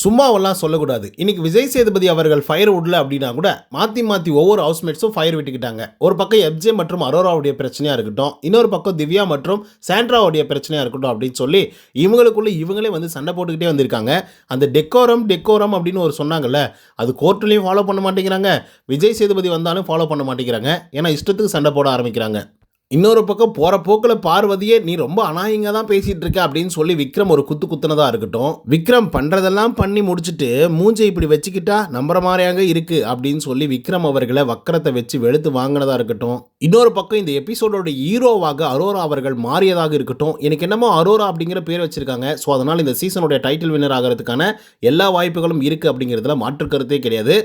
சும்மாவெல்லாம் சொல்லக்கூடாது. இன்னைக்கு விஜய் சேதுபதி அவர்கள் ஃபயர் விடல அப்படின்னா கூட மாற்றி மாற்றி ஒவ்வொரு ஹவுஸ்மேட்ஸும் ஃபயர் விட்டுக்கிட்டாங்க. ஒரு பக்கம் எப்ஜே மற்றும் அரோராவுடைய பிரச்சனையாக இருக்கட்டும் இன்னொரு பக்கம் திவ்யா மற்றும் சாண்ட்ராவுடைய பிரச்சனையாக இருக்கட்டும் அப்படின்னு சொல்லி இவங்களுக்குள்ள இவங்களே வந்து சண்டை போட்டுக்கிட்டே வந்திருக்காங்க. அந்த டெக்கோரம் டெக்கோரம் அப்படின்னு ஒரு சொன்னாங்கல்ல அது கோர்ட்லேயும் ஃபாலோ பண்ண மாட்டேங்கிறாங்க. விஜய் சேதுபதி வந்தாலும் ஃபாலோ பண்ண மாட்டேங்கிறாங்க. ஏன்னா இஷ்டத்துக்கு சண்டை போட ஆரம்பிக்கிறாங்க. இன்னொரு பக்கம் போகிற போக்கில் பார்வதியே நீ ரொம்ப அநாயங்க தான் பேசிகிட்டு இருக்க அப்படின்னு சொல்லி விக்ரம் ஒரு குத்து குத்துனதாக இருக்கட்டும். விக்ரம் பண்ணுறதெல்லாம் பண்ணி முடிச்சுட்டு மூஞ்சை இப்படி வச்சுக்கிட்டா நம்புற மாதிரியாங்க இருக்குது அப்படின்னு சொல்லி விக்ரம் அவர்களை வக்கரத்தை வச்சு வெளுத்து வாங்கினதாக இருக்கட்டும். இன்னொரு பக்கம் இந்த எபிசோடோட ஹீரோவாக அரோரா அவர்கள் மாறியதாக இருக்கட்டும். எனக்கு என்னமோ அரோரா அப்படிங்கிற பேர் வச்சுருக்காங்க. ஸோ அதனால் இந்த சீசனுடைய டைட்டில் வின்னர் ஆகிறதுக்கான எல்லா வாய்ப்புகளும் இருக்குது அப்படிங்கிறதுல மாற்று கருத்தே கிடையாது.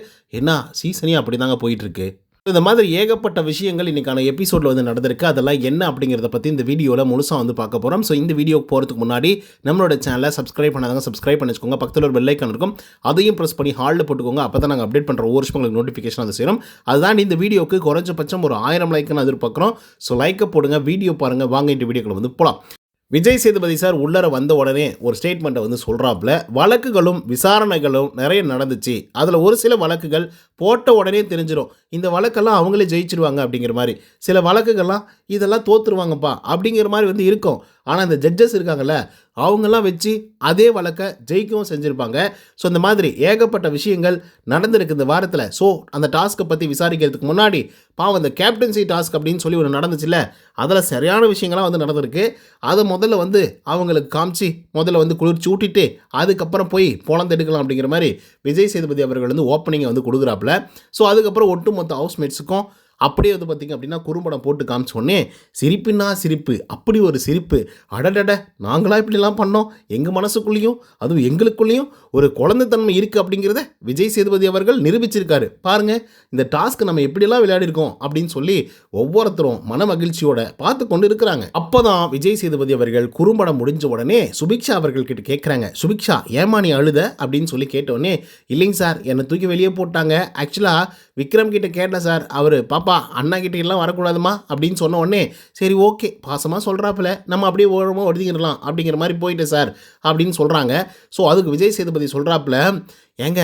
என்ன சீசனே அப்படி தாங்க போயிட்டுருக்கு இந்த மாதிரி ஏகப்பட்ட விஷயங்கள் இன்றைக்கான எபிசோடில் வந்து நடந்திருக்கு. அதெல்லாம் என்ன அப்படிங்கிறத பற்றி இந்த வீடியோவில் முழுசாக வந்து பார்க்க போகிறோம் ஸோ இந்த வீடியோக்கு போகிறதுக்கு முன்னாடி நம்மளோட சேனலை சப்ஸ்கிரைப் பண்ணாதவங்க சப்ஸ்கிரைப் பண்ணி வச்சுக்கோங்க பக்கத்தில் ஒரு பெல்லைக்கான் இருக்கும். அதையும் ப்ரெஸ் பண்ணி ஹாலில் போட்டுக்கோங்க. அப்போ தான் நாங்கள் அப்டேட் பண்ணுற ஒவ்வொரு உங்களுக்கு நோட்டிஃபிகேஷன் அது சேரும். அதுதான் இந்த வீடியோக்கு குறைஞ்சபட்சம் ஒரு ஆயிரம் லைக்குன்னு எதிர்பார்க்குறோம். ஸோ லைக்கை போடுங்க வீடியோ பாருங்கள் வாங்க இந்த வீடியோக்குள்ள வந்து போகலாம் விஜய் சேதுபதி சார் உள்ளர வந்த உடனே ஒரு ஸ்டேட்மெண்ட்டை வந்து சொல்கிறாப்புல வழக்குகளும் விசாரணைகளும் நிறைய நடந்துச்சு. அதில் ஒரு சில வழக்குகள் போட்ட உடனே தெரிஞ்சிடும் இந்த வழக்கெல்லாம் அவங்களே ஜெயிச்சிருவாங்க அப்படிங்கிற மாதிரி. சில வழக்குகள்லாம் இதெல்லாம் தோத்துருவாங்கப்பா அப்படிங்கிற மாதிரி வந்து இருக்கும். ஆனால் இந்த ஜட்ஜஸ் இருக்காங்கல்ல அவங்கெல்லாம் வச்சு அதே வழக்கை ஜெயிக்கவும் செஞ்சுருப்பாங்க. ஸோ இந்த மாதிரி ஏகப்பட்ட விஷயங்கள் நடந்திருக்கு இந்த வாரத்தில். ஸோ அந்த டாஸ்க்கை பற்றி விசாரிக்கிறதுக்கு முன்னாடி பாவம் இந்த கேப்டன்சி டாஸ்க் அப்படின்னு சொல்லி ஒன்று நடந்துச்சுல்ல அதில் சரியான விஷயங்கள்லாம் வந்து நடந்திருக்கு. அதை முதல்ல வந்து அவங்களுக்கு காமிச்சு முதல்ல வந்து குளிர்ச்சி ஊட்டிட்டு அதுக்கப்புறம் போய் போலந்து எடுக்கலாம் அப்படிங்கிற மாதிரி விஜய் சேதுபதி அவர்கள் வந்து ஓப்பனிங்கை வந்து கொடுக்குறாப்புல. ஸோ அதுக்கப்புறம் ஒட்டுமொத்த ஹவுஸ்மேட்ஸுக்கும் அப்படியே வந்து பார்த்திங்க அப்படின்னா குறும்படம் போட்டு காமிச்ச உடனே சிரிப்புன்னா சிரிப்பு அப்படி ஒரு சிரிப்பு. அடடட நாங்களாம் இப்படிலாம் பண்ணோம்? எங்கள் மனசுக்குள்ளேயும் அதுவும் எங்களுக்குள்ளேயும் ஒரு குழந்தைத்தன்மை இருக்குது அப்படிங்கிறத விஜய் சேதுபதி அவர்கள் நிரூபிச்சிருக்காரு. பாருங்கள் இந்த டாஸ்க் நம்ம எப்படியெல்லாம் விளையாடிருக்கோம் அப்படின்னு சொல்லி ஒவ்வொருத்தரும் மன மகிழ்ச்சியோட பார்த்து கொண்டு இருக்கிறாங்க. அப்போ தான் விஜய் சேதுபதி அவர்கள் குறும்படம் முடிஞ்ச உடனே சுபிக்ஷா அவர்கள் கிட்ட கேட்குறாங்க சுபிக்ஷா ஏமா நீ அழுத? அப்படின்னு சொல்லி கேட்டோடனே இல்லைங்க சார் என்னை தூக்கி வெளியே போட்டாங்க. ஆக்சுவலாக விக்ரம் கிட்ட கேட்டேன் சார் அவர் பாப்பா அண்ணா கிட்ட எல்லாம் வரக்கூடாதுமா? அப்படின்னு சொன்ன உடனே சரி ஓகே பாசமாக சொல்கிறாப்புல நம்ம அப்படியே ஓரமாக ஒதுங்கிடலாம் அப்படிங்கிற மாதிரி போயிட்டேன் சார் அப்படின்னு சொல்கிறாங்க ஸோ அதுக்கு விஜய் சேதுபதி சொல்கிறாப்புல ஏங்க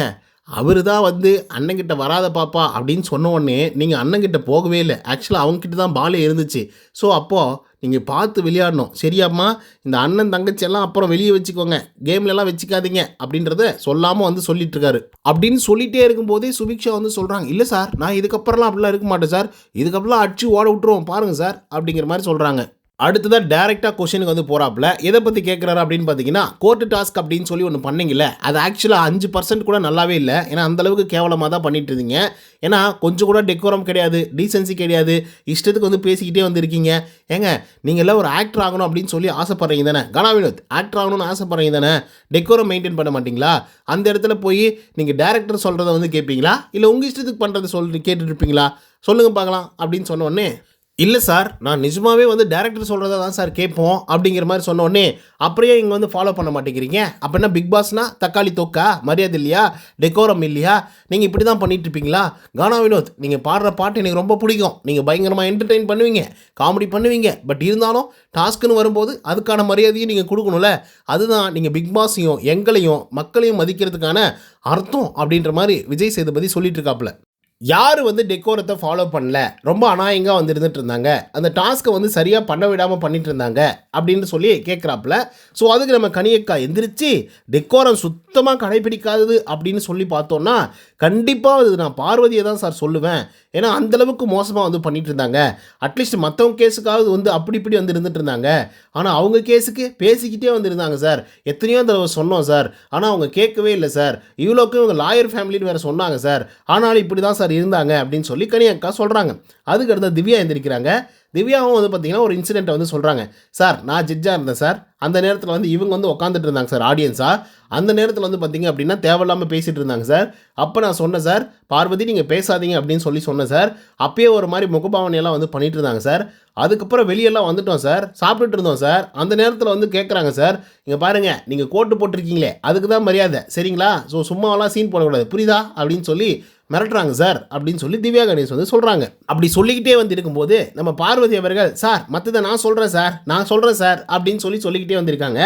அவர் தான் வந்து அண்ணங்கிட்ட வராத பாப்பா அப்படின்னு சொன்ன உடனே நீங்கள் அண்ணங்கிட்ட போகவே இல்லை. ஆக்சுவலாக அவங்கக்கிட்ட தான் பாலே இருந்துச்சு. ஸோ அப்போது நீங்கள் பார்த்து விளையாடணும். சரியாம்மா? இந்த அண்ணன் தங்கச்சி எல்லாம் அப்புறம் வெளியே வச்சுக்கோங்க. கேம்லலாம் வச்சுக்காதீங்க அப்படின்றத சொல்லாமல் வந்து சொல்லிட்டுருக்காரு. அப்படின்னு சொல்லிகிட்டே இருக்கும்போதே சுபிக்ஷா வந்து சொல்கிறாங்க இல்லை சார் நான் இதுக்கப்புறம்லாம் அப்படிலாம் இருக்க மாட்டேன் சார். இதுக்கப்புறம் அடிச்சு ஓட விட்டுருவோம். பாருங்கள் சார். அப்படிங்கிற மாதிரி சொல்கிறாங்க அடுத்ததாக டேரெக்டாக கொஷனுக்கு வந்து போகிறாப்புல எதை பற்றி கேட்குறாரு அப்படின்னு பார்த்தீங்கன்னா கோர்ட்டு டாஸ்க் அப்படின்னு சொல்லி ஒன்று பண்ணீங்கல்ல அது ஆக்சுவலாக அஞ்சு பர்சன்ட் கூட நல்லாவே இல்லை. ஏன்னா அந்தளவுக்கு கேவலமாக தான் பண்ணிட்டு இருந்தீங்க. ஏன்னா கொஞ்சம் கூட டெக்கோரம் கிடையாது டீசென்சி கிடையாது. இஷ்டத்துக்கு வந்து பேசிக்கிட்டே வந்திருக்கீங்க. ஏங்க நீங்கள் எல்லாம் ஒரு ஆக்டர் ஆகணும் அப்படின்னு சொல்லி ஆசைப்படுறீங்க தானே? கனா வினோத் ஆக்டர் ஆகணும்னு ஆசைப்படுறீங்க தானே? டெக்கோரம் மெயின்டைன் பண்ண மாட்டீங்களா? அந்த இடத்துல போய் நீங்கள் டேரக்டர் சொல்கிறத வந்து கேட்பீங்களா இல்லை உங்கள் இஷ்டத்துக்கு பண்ணுறது சொல்லி கேட்டுட்ருப்பீங்களா சொல்லுங்கள் பார்க்கலாம் அப்படின்னு சொன்ன உடனே இல்லை சார் நான் நிஜமாவே வந்து டேரக்டர் சொல்கிறத தான் சார் கேட்போம் அப்படிங்கிற மாதிரி சொன்னோடனே அப்படியே இங்கே வந்து ஃபாலோ பண்ண மாட்டேங்கிறீங்க. அப்போ என்ன பிக் பாஸ்னா தக்காளி தொக்கா? மரியாதை இல்லையா? டெக்கோரம் இல்லையா? நீங்கள் இப்படி தான் பண்ணிட்டு இருப்பீங்களா? கானா வினோத் நீங்கள் பாடுற பாட்டு எனக்கு ரொம்ப பிடிக்கும். நீங்கள் பயங்கரமாக என்டர்டெயின் பண்ணுவீங்க காமெடி பண்ணுவீங்க. பட் இருந்தாலும் டாஸ்க்குன்னு வரும்போது அதுக்கான மரியாதையும் நீங்கள் கொடுக்கணும்ல. அதுதான் நீங்கள் பிக் பாஸையும் எங்களையும் மக்களையும் மதிக்கிறதுக்கான அர்த்தம் அப்படின்ற மாதிரி விஜய் சேதுபதி சொல்லிட்டு இருக்காப்புல. யார் வந்து டெக்கோரத்தை ஃபாலோ பண்ணல? ரொம்ப அநாயங்காக வந்து இருந்துட்டு இருந்தாங்க அந்த டாஸ்க்கை வந்து சரியாக பண்ண விடாமல் பண்ணிட்டு இருந்தாங்க அப்படின்னு சொல்லி கேட்குறாப்புல ஸோ அதுக்கு நம்ம கனியக்கா எந்திரிச்சு டெக்கோரம் சுத்தமாக கடைபிடிக்காதது அப்படின்னு சொல்லி பார்த்தோன்னா கண்டிப்பாக இது நான் பார்வதியை தான் சார் சொல்லுவேன். ஏன்னா அந்தளவுக்கு மோசமாக வந்து பண்ணிட்டு இருந்தாங்க. அட்லீஸ்ட் மற்றவங்க கேஸுக்காவது வந்து அப்படி இப்படி வந்து இருந்துட்டு இருந்தாங்க. ஆனால் அவங்க கேஸுக்கு பேசிக்கிட்டே வந்துருந்தாங்க சார். எத்தனையோ தடவை சொன்னோம் சார். ஆனால் அவங்க கேட்கவே இல்லை சார். இவ்வளோக்கு இவங்க லாயர் ஃபேமிலின்னு வேறு சொன்னாங்க சார். ஆனாலும் இப்படி தான் சார் இருந்தாங்க அப்படின்னு சொல்லி கனியக்கா சொல்கிறாங்க அதுக்கு அடுத்த திவ்யா எந்திரிக்கிறாங்க. திவ்யாவும் வந்து பார்த்தீங்கன்னா ஒரு இன்சிடென்ட்டை வந்து சொல்கிறாங்க சார் நான் ஜட்ஜாக இருந்தேன் சார். அந்த நேரத்தில் வந்து இவங்க வந்து உட்காந்துட்டு இருந்தாங்க சார் ஆடியன்ஸாக அந்த நேரத்தில் வந்து பார்த்தீங்க அப்படின்னா தேவையில்லாமல் பேசிகிட்டு இருந்தாங்க சார். அப்போ நான் சொன்னேன் சார் பார்வதி நீங்கள் பேசாதீங்க அப்படின்னு சொல்லி சொன்னேன் சார். அப்பயே ஒரு மாதிரி முகபாவனையெல்லாம் வந்து பண்ணிட்டு இருந்தாங்க சார். அதுக்கப்புறம் வெளியெல்லாம் வந்துட்டோம் சார். சாப்பிட்டுட்டு இருந்தோம் சார். அந்த நேரத்தில் வந்து கேட்குறாங்க சார். இங்கே பாருங்கள் நீங்கள் கோட்டு போட்டிருக்கீங்களே அதுக்கு தான் மரியாதை. சரிங்களா? ஸோ சும்மாவெல்லாம் சீன் போடக்கூடாது. புரியுதா? அப்படின்னு சொல்லி மிரட்டுறாங்க சார் அப்படின்னு சொல்லி திவ்யா கணேஷ் வந்து சொல்கிறாங்க அப்படி சொல்லிக்கிட்டே வந்து இருக்கும்போது நம்ம பார்வதி அவர்கள் சார் மற்றதை நான் சொல்கிறேன் சார் நான் சொல்கிறேன் சார் அப்படின்னு சொல்லி சொல்லிக்கிட்டே வந்திருக்காங்க.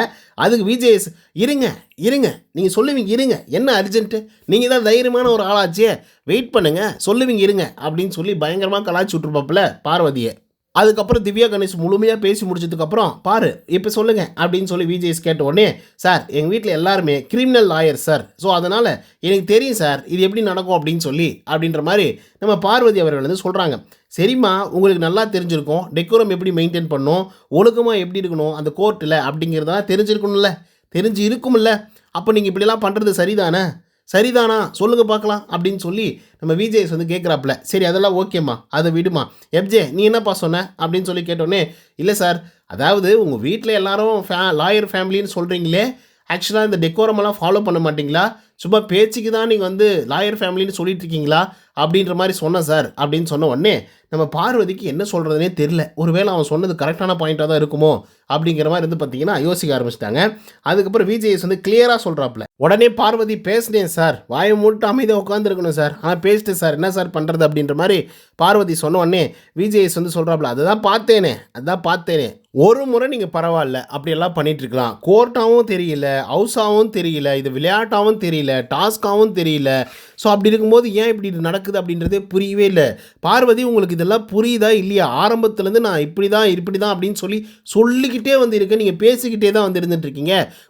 அதுக்கு விஜேஎஸ் இருங்க இருங்க நீங்கள் சொல்லுவீங்க இருங்க. என்ன அர்ஜென்ட்டு நீங்கள் தான் தைரியமான ஒரு ஆளாச்சே. வெயிட் பண்ணுங்கள் சொல்லுவீங்க இருங்க அப்படின்னு சொல்லி பயங்கரமாக கலாச்சி விட்ருப்பாப்புல பார்வதியை. அதுக்கப்புறம் திவ்யா கணேஷ் முழுமையாக பேசி முடிச்சதுக்கப்புறம் பாரு இப்போ சொல்லுங்க அப்படின்னு சொல்லி விஜேஸ் கேட்ட உடனே சார் எங்கள் வீட்டில் எல்லாருமே கிரிமினல் லாயர் சார் ஸோ அதனால் எனக்கு தெரியும் சார் இது எப்படி நடக்கும்? அப்படின்னு சொல்லி அப்படின்ற மாதிரி நம்ம பார்வதி அவர்கள் வந்து சொல்கிறாங்க சரிம்மா உங்களுக்கு நல்லா தெரிஞ்சிருக்கும். டெக்கோரம் எப்படி மெயின்டைன் பண்ணணும் ஒழுக்கமாக எப்படி இருக்கணும்? அந்த கோர்ட்டில் அப்படிங்கிறதெல்லாம் தெரிஞ்சிருக்கணும்ல. தெரிஞ்சு இருக்கும்ல. அப்போ நீங்கள் இப்படிலாம் பண்ணுறது சரிதானே? சரிதானா? சொல்லுங்கள் பார்க்கலாம் அப்படின்னு சொல்லி நம்ம விஜேஎஸ் வந்து கேட்குறாப்புல சரி அதெல்லாம் ஓகேம்மா அதை விடுமா. எப்ஜே நீ என்னப்பா சொன்ன? அப்படின்னு சொல்லி கேட்டோன்னே இல்லை சார் அதாவது உங்கள் வீட்டில் எல்லாரும் ஃபே லாயர் ஃபேமிலின்னு சொல்கிறீங்களே ஆக்சுவலாக இந்த டெக்கோரமெல்லாம் எல்லாம் ஃபாலோ பண்ண மாட்டிங்களா? சும்மா பேச்சுக்கு தான் நீங்கள் வந்து லாயர் ஃபேமிலின்னு சொல்லிட்டு இருக்கீங்களா? அப்படின்ற மாதிரி சொன்னேன் சார் அப்படின்னு சொன்ன உடனே நம்ம பார்வதிக்கு என்ன சொல்கிறதுனே தெரில ஒருவேளை அவன் சொன்னது கரெக்டான பாயிண்ட்டாக தான் இருக்குமோ? அப்படிங்கிற மாதிரி வந்து பார்த்தீங்கன்னா யோசிக்க ஆரம்பிச்சிட்டாங்க. அதுக்கப்புறம் விஜேஎஸ் வந்து கிளியராக சொல்கிறாப்புல உடனே பார்வதி பேசினேன் சார் வாயை மூட்டு அமைதியாக உட்காந்துருக்கணும் சார் ஆனால் பேசிட்டு சார் என்ன சார் பண்ணுறது அப்படின்ற மாதிரி பார்வதி சொன்ன உடனே விஜேஎஸ் வந்து சொல்கிறாப்புல அதுதான் பார்த்தேனே அதான் பார்த்தேனே. ஒரு முறை நீங்கள் பரவாயில்ல அப்படியெல்லாம் பண்ணிகிட்ருக்கலாம் கோர்ட்டாகவும் தெரியல ஹவுஸாகவும் தெரியல இது விளையாட்டாகவும் தெரியல டாஸ்காகவும் தெரியல ஸோ அப்படி இருக்கும்போது ஏன் இப்படி இது நடக்குது அப்படின்றதே புரியவே இல்லை. பார்வதி உங்களுக்கு இதெல்லாம் புரியுதா இல்லையா? ஆரம்பத்துலேருந்து நான் இப்படி தான் இப்படி தான் அப்படின்னு சொல்லி சொல்லிக்கிட்டே வந்து இருக்கேன் நீங்கள் பேசிக்கிட்டே தான் வந்து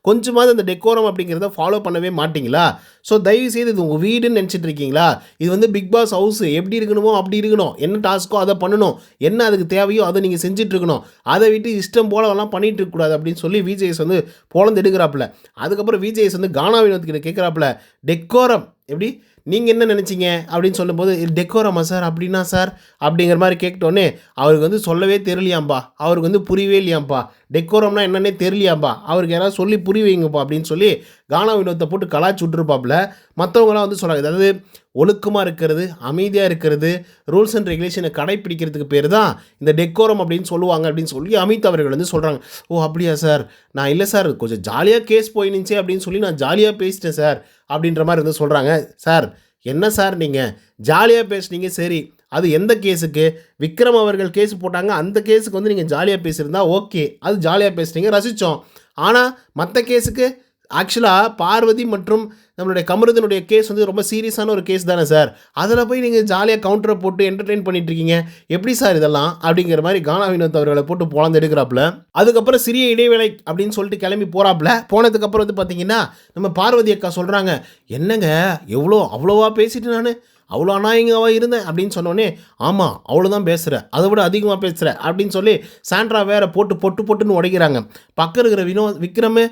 கொஞ்சமாவது அந்த டெக்கோரம் அப்படிங்கிறத ஃபாலோ பண்ணவே மாட்டிங்களா? ஸோ தயவு செய்து இது உங்கள் வீடுன்னு நினச்சிட்டு இருக்கீங்களா? இது வந்து பிக் பாஸ் ஹவுஸ் எப்படி இருக்கணுமோ அப்படி இருக்கணும். என்ன டாஸ்க்கோ அதை பண்ணணும். என்ன அதுக்கு தேவையோ அதை நீங்கள் செஞ்சிட்ருக்கணும் அதை விட்டு இஷ்டம் போலலாம் பண்ணிகிட்டு இருக்கக்கூடாது அப்படின்னு சொல்லி விஜேஎஸ் வந்து போலந்து எடுக்கிறாப்புல. அதுக்கப்புறம் விஜேஎஸ் வந்து கானா வினோத் கிட்ட கேட்குறாப்புல டெக்கோரம் எப்படி? நீங்கள் என்ன நினச்சிங்க? அப்படின்னு சொல்லும்போது டெக்கோரமா சார்? அப்படின்னா சார்? அப்படிங்கிற மாதிரி கேட்டோன்னே அவருக்கு வந்து சொல்லவே தெரியலையாம்பா. அவருக்கு வந்து புரியவே இல்லையாம்பா. டெக்கோரம்னா என்னன்னே தெரியலையாம்பா. அவருக்கு யாராவது சொல்லி புரிய வைங்கப்பா அப்படின்னு சொல்லி கானா வினோத்தை போட்டு கலாச்சி விட்டுருப்பாப்புல. மற்றவங்களாம் வந்து சொல்கிறாங்க அதாவது ஒழுக்கமாக இருக்கிறது அமைதியாக இருக்கிறது ரூல்ஸ் அண்ட் ரெகுலேஷனை கடைப்பிடிக்கிறதுக்கு பேர் தான் இந்த டெக்கோரம் அப்படின்னு சொல்லுவாங்க அப்படின்னு சொல்லி அமித் அவர்கள் வந்து சொல்கிறாங்க ஓ அப்படியா சார்? நான் இல்லை சார். கொஞ்சம் ஜாலியாக கேஸ் போயினுச்சு அப்படின்னு சொல்லி நான் ஜாலியாக பேசிட்டேன் சார் அப்படின்ற மாதிரி வந்து சொல்கிறாங்க சார் என்ன சார் நீங்கள் ஜாலியாக பேசுனீங்க சரி. அது எந்த கேஸுக்கு? விக்ரம் அவர்கள் கேஸ் போட்டாங்க. அந்த கேஸுக்கு வந்து நீங்கள் ஜாலியாக பேசியிருந்தா ஓகே. அது ஜாலியாக பேசுனீங்க ரசித்தோம் ஆனால் மற்ற கேஸுக்கு ஆக்சுவலாக பார்வதி மற்றும் நம்மளுடைய கமருதனுடைய கேஸ் வந்து ரொம்ப சீரியஸான ஒரு கேஸ் தானே சார்? அதில் போய் நீங்கள் ஜாலியாக கவுண்டரை போட்டு என்டர்டெயின் பண்ணிட்டுருக்கீங்க. எப்படி சார் இதெல்லாம்? அப்படிங்கிற மாதிரி கானா வினோத் அவர்களை போட்டு பொழந்து எடுக்கிறாப்புல. அதுக்கப்புறம் சிறிய இடைவேளை அப்படின்னு சொல்லிட்டு கிளம்பி போகிறாப்புல போனதுக்கப்புறம் வந்து பார்த்தீங்கன்னா நம்ம பார்வதி அக்கா சொல்கிறாங்க என்னங்க எவ்வளோ அவ்வளோவா பேசிட்டு நான்? அவ்வளோ அநாயகமாக இருந்தேன் அப்படின்னு சொன்னோடனே ஆமாம் அவ்வளோ தான் பேசுகிற அதை விட அதிகமாக பேசுகிற அப்படின்னு சொல்லி சாண்ட்ரா வேற போட்டு பொட்டு பொட்டுன்னு உடைக்கிறாங்க. பக்கம் இருக்கிற வினோ விக்ரமு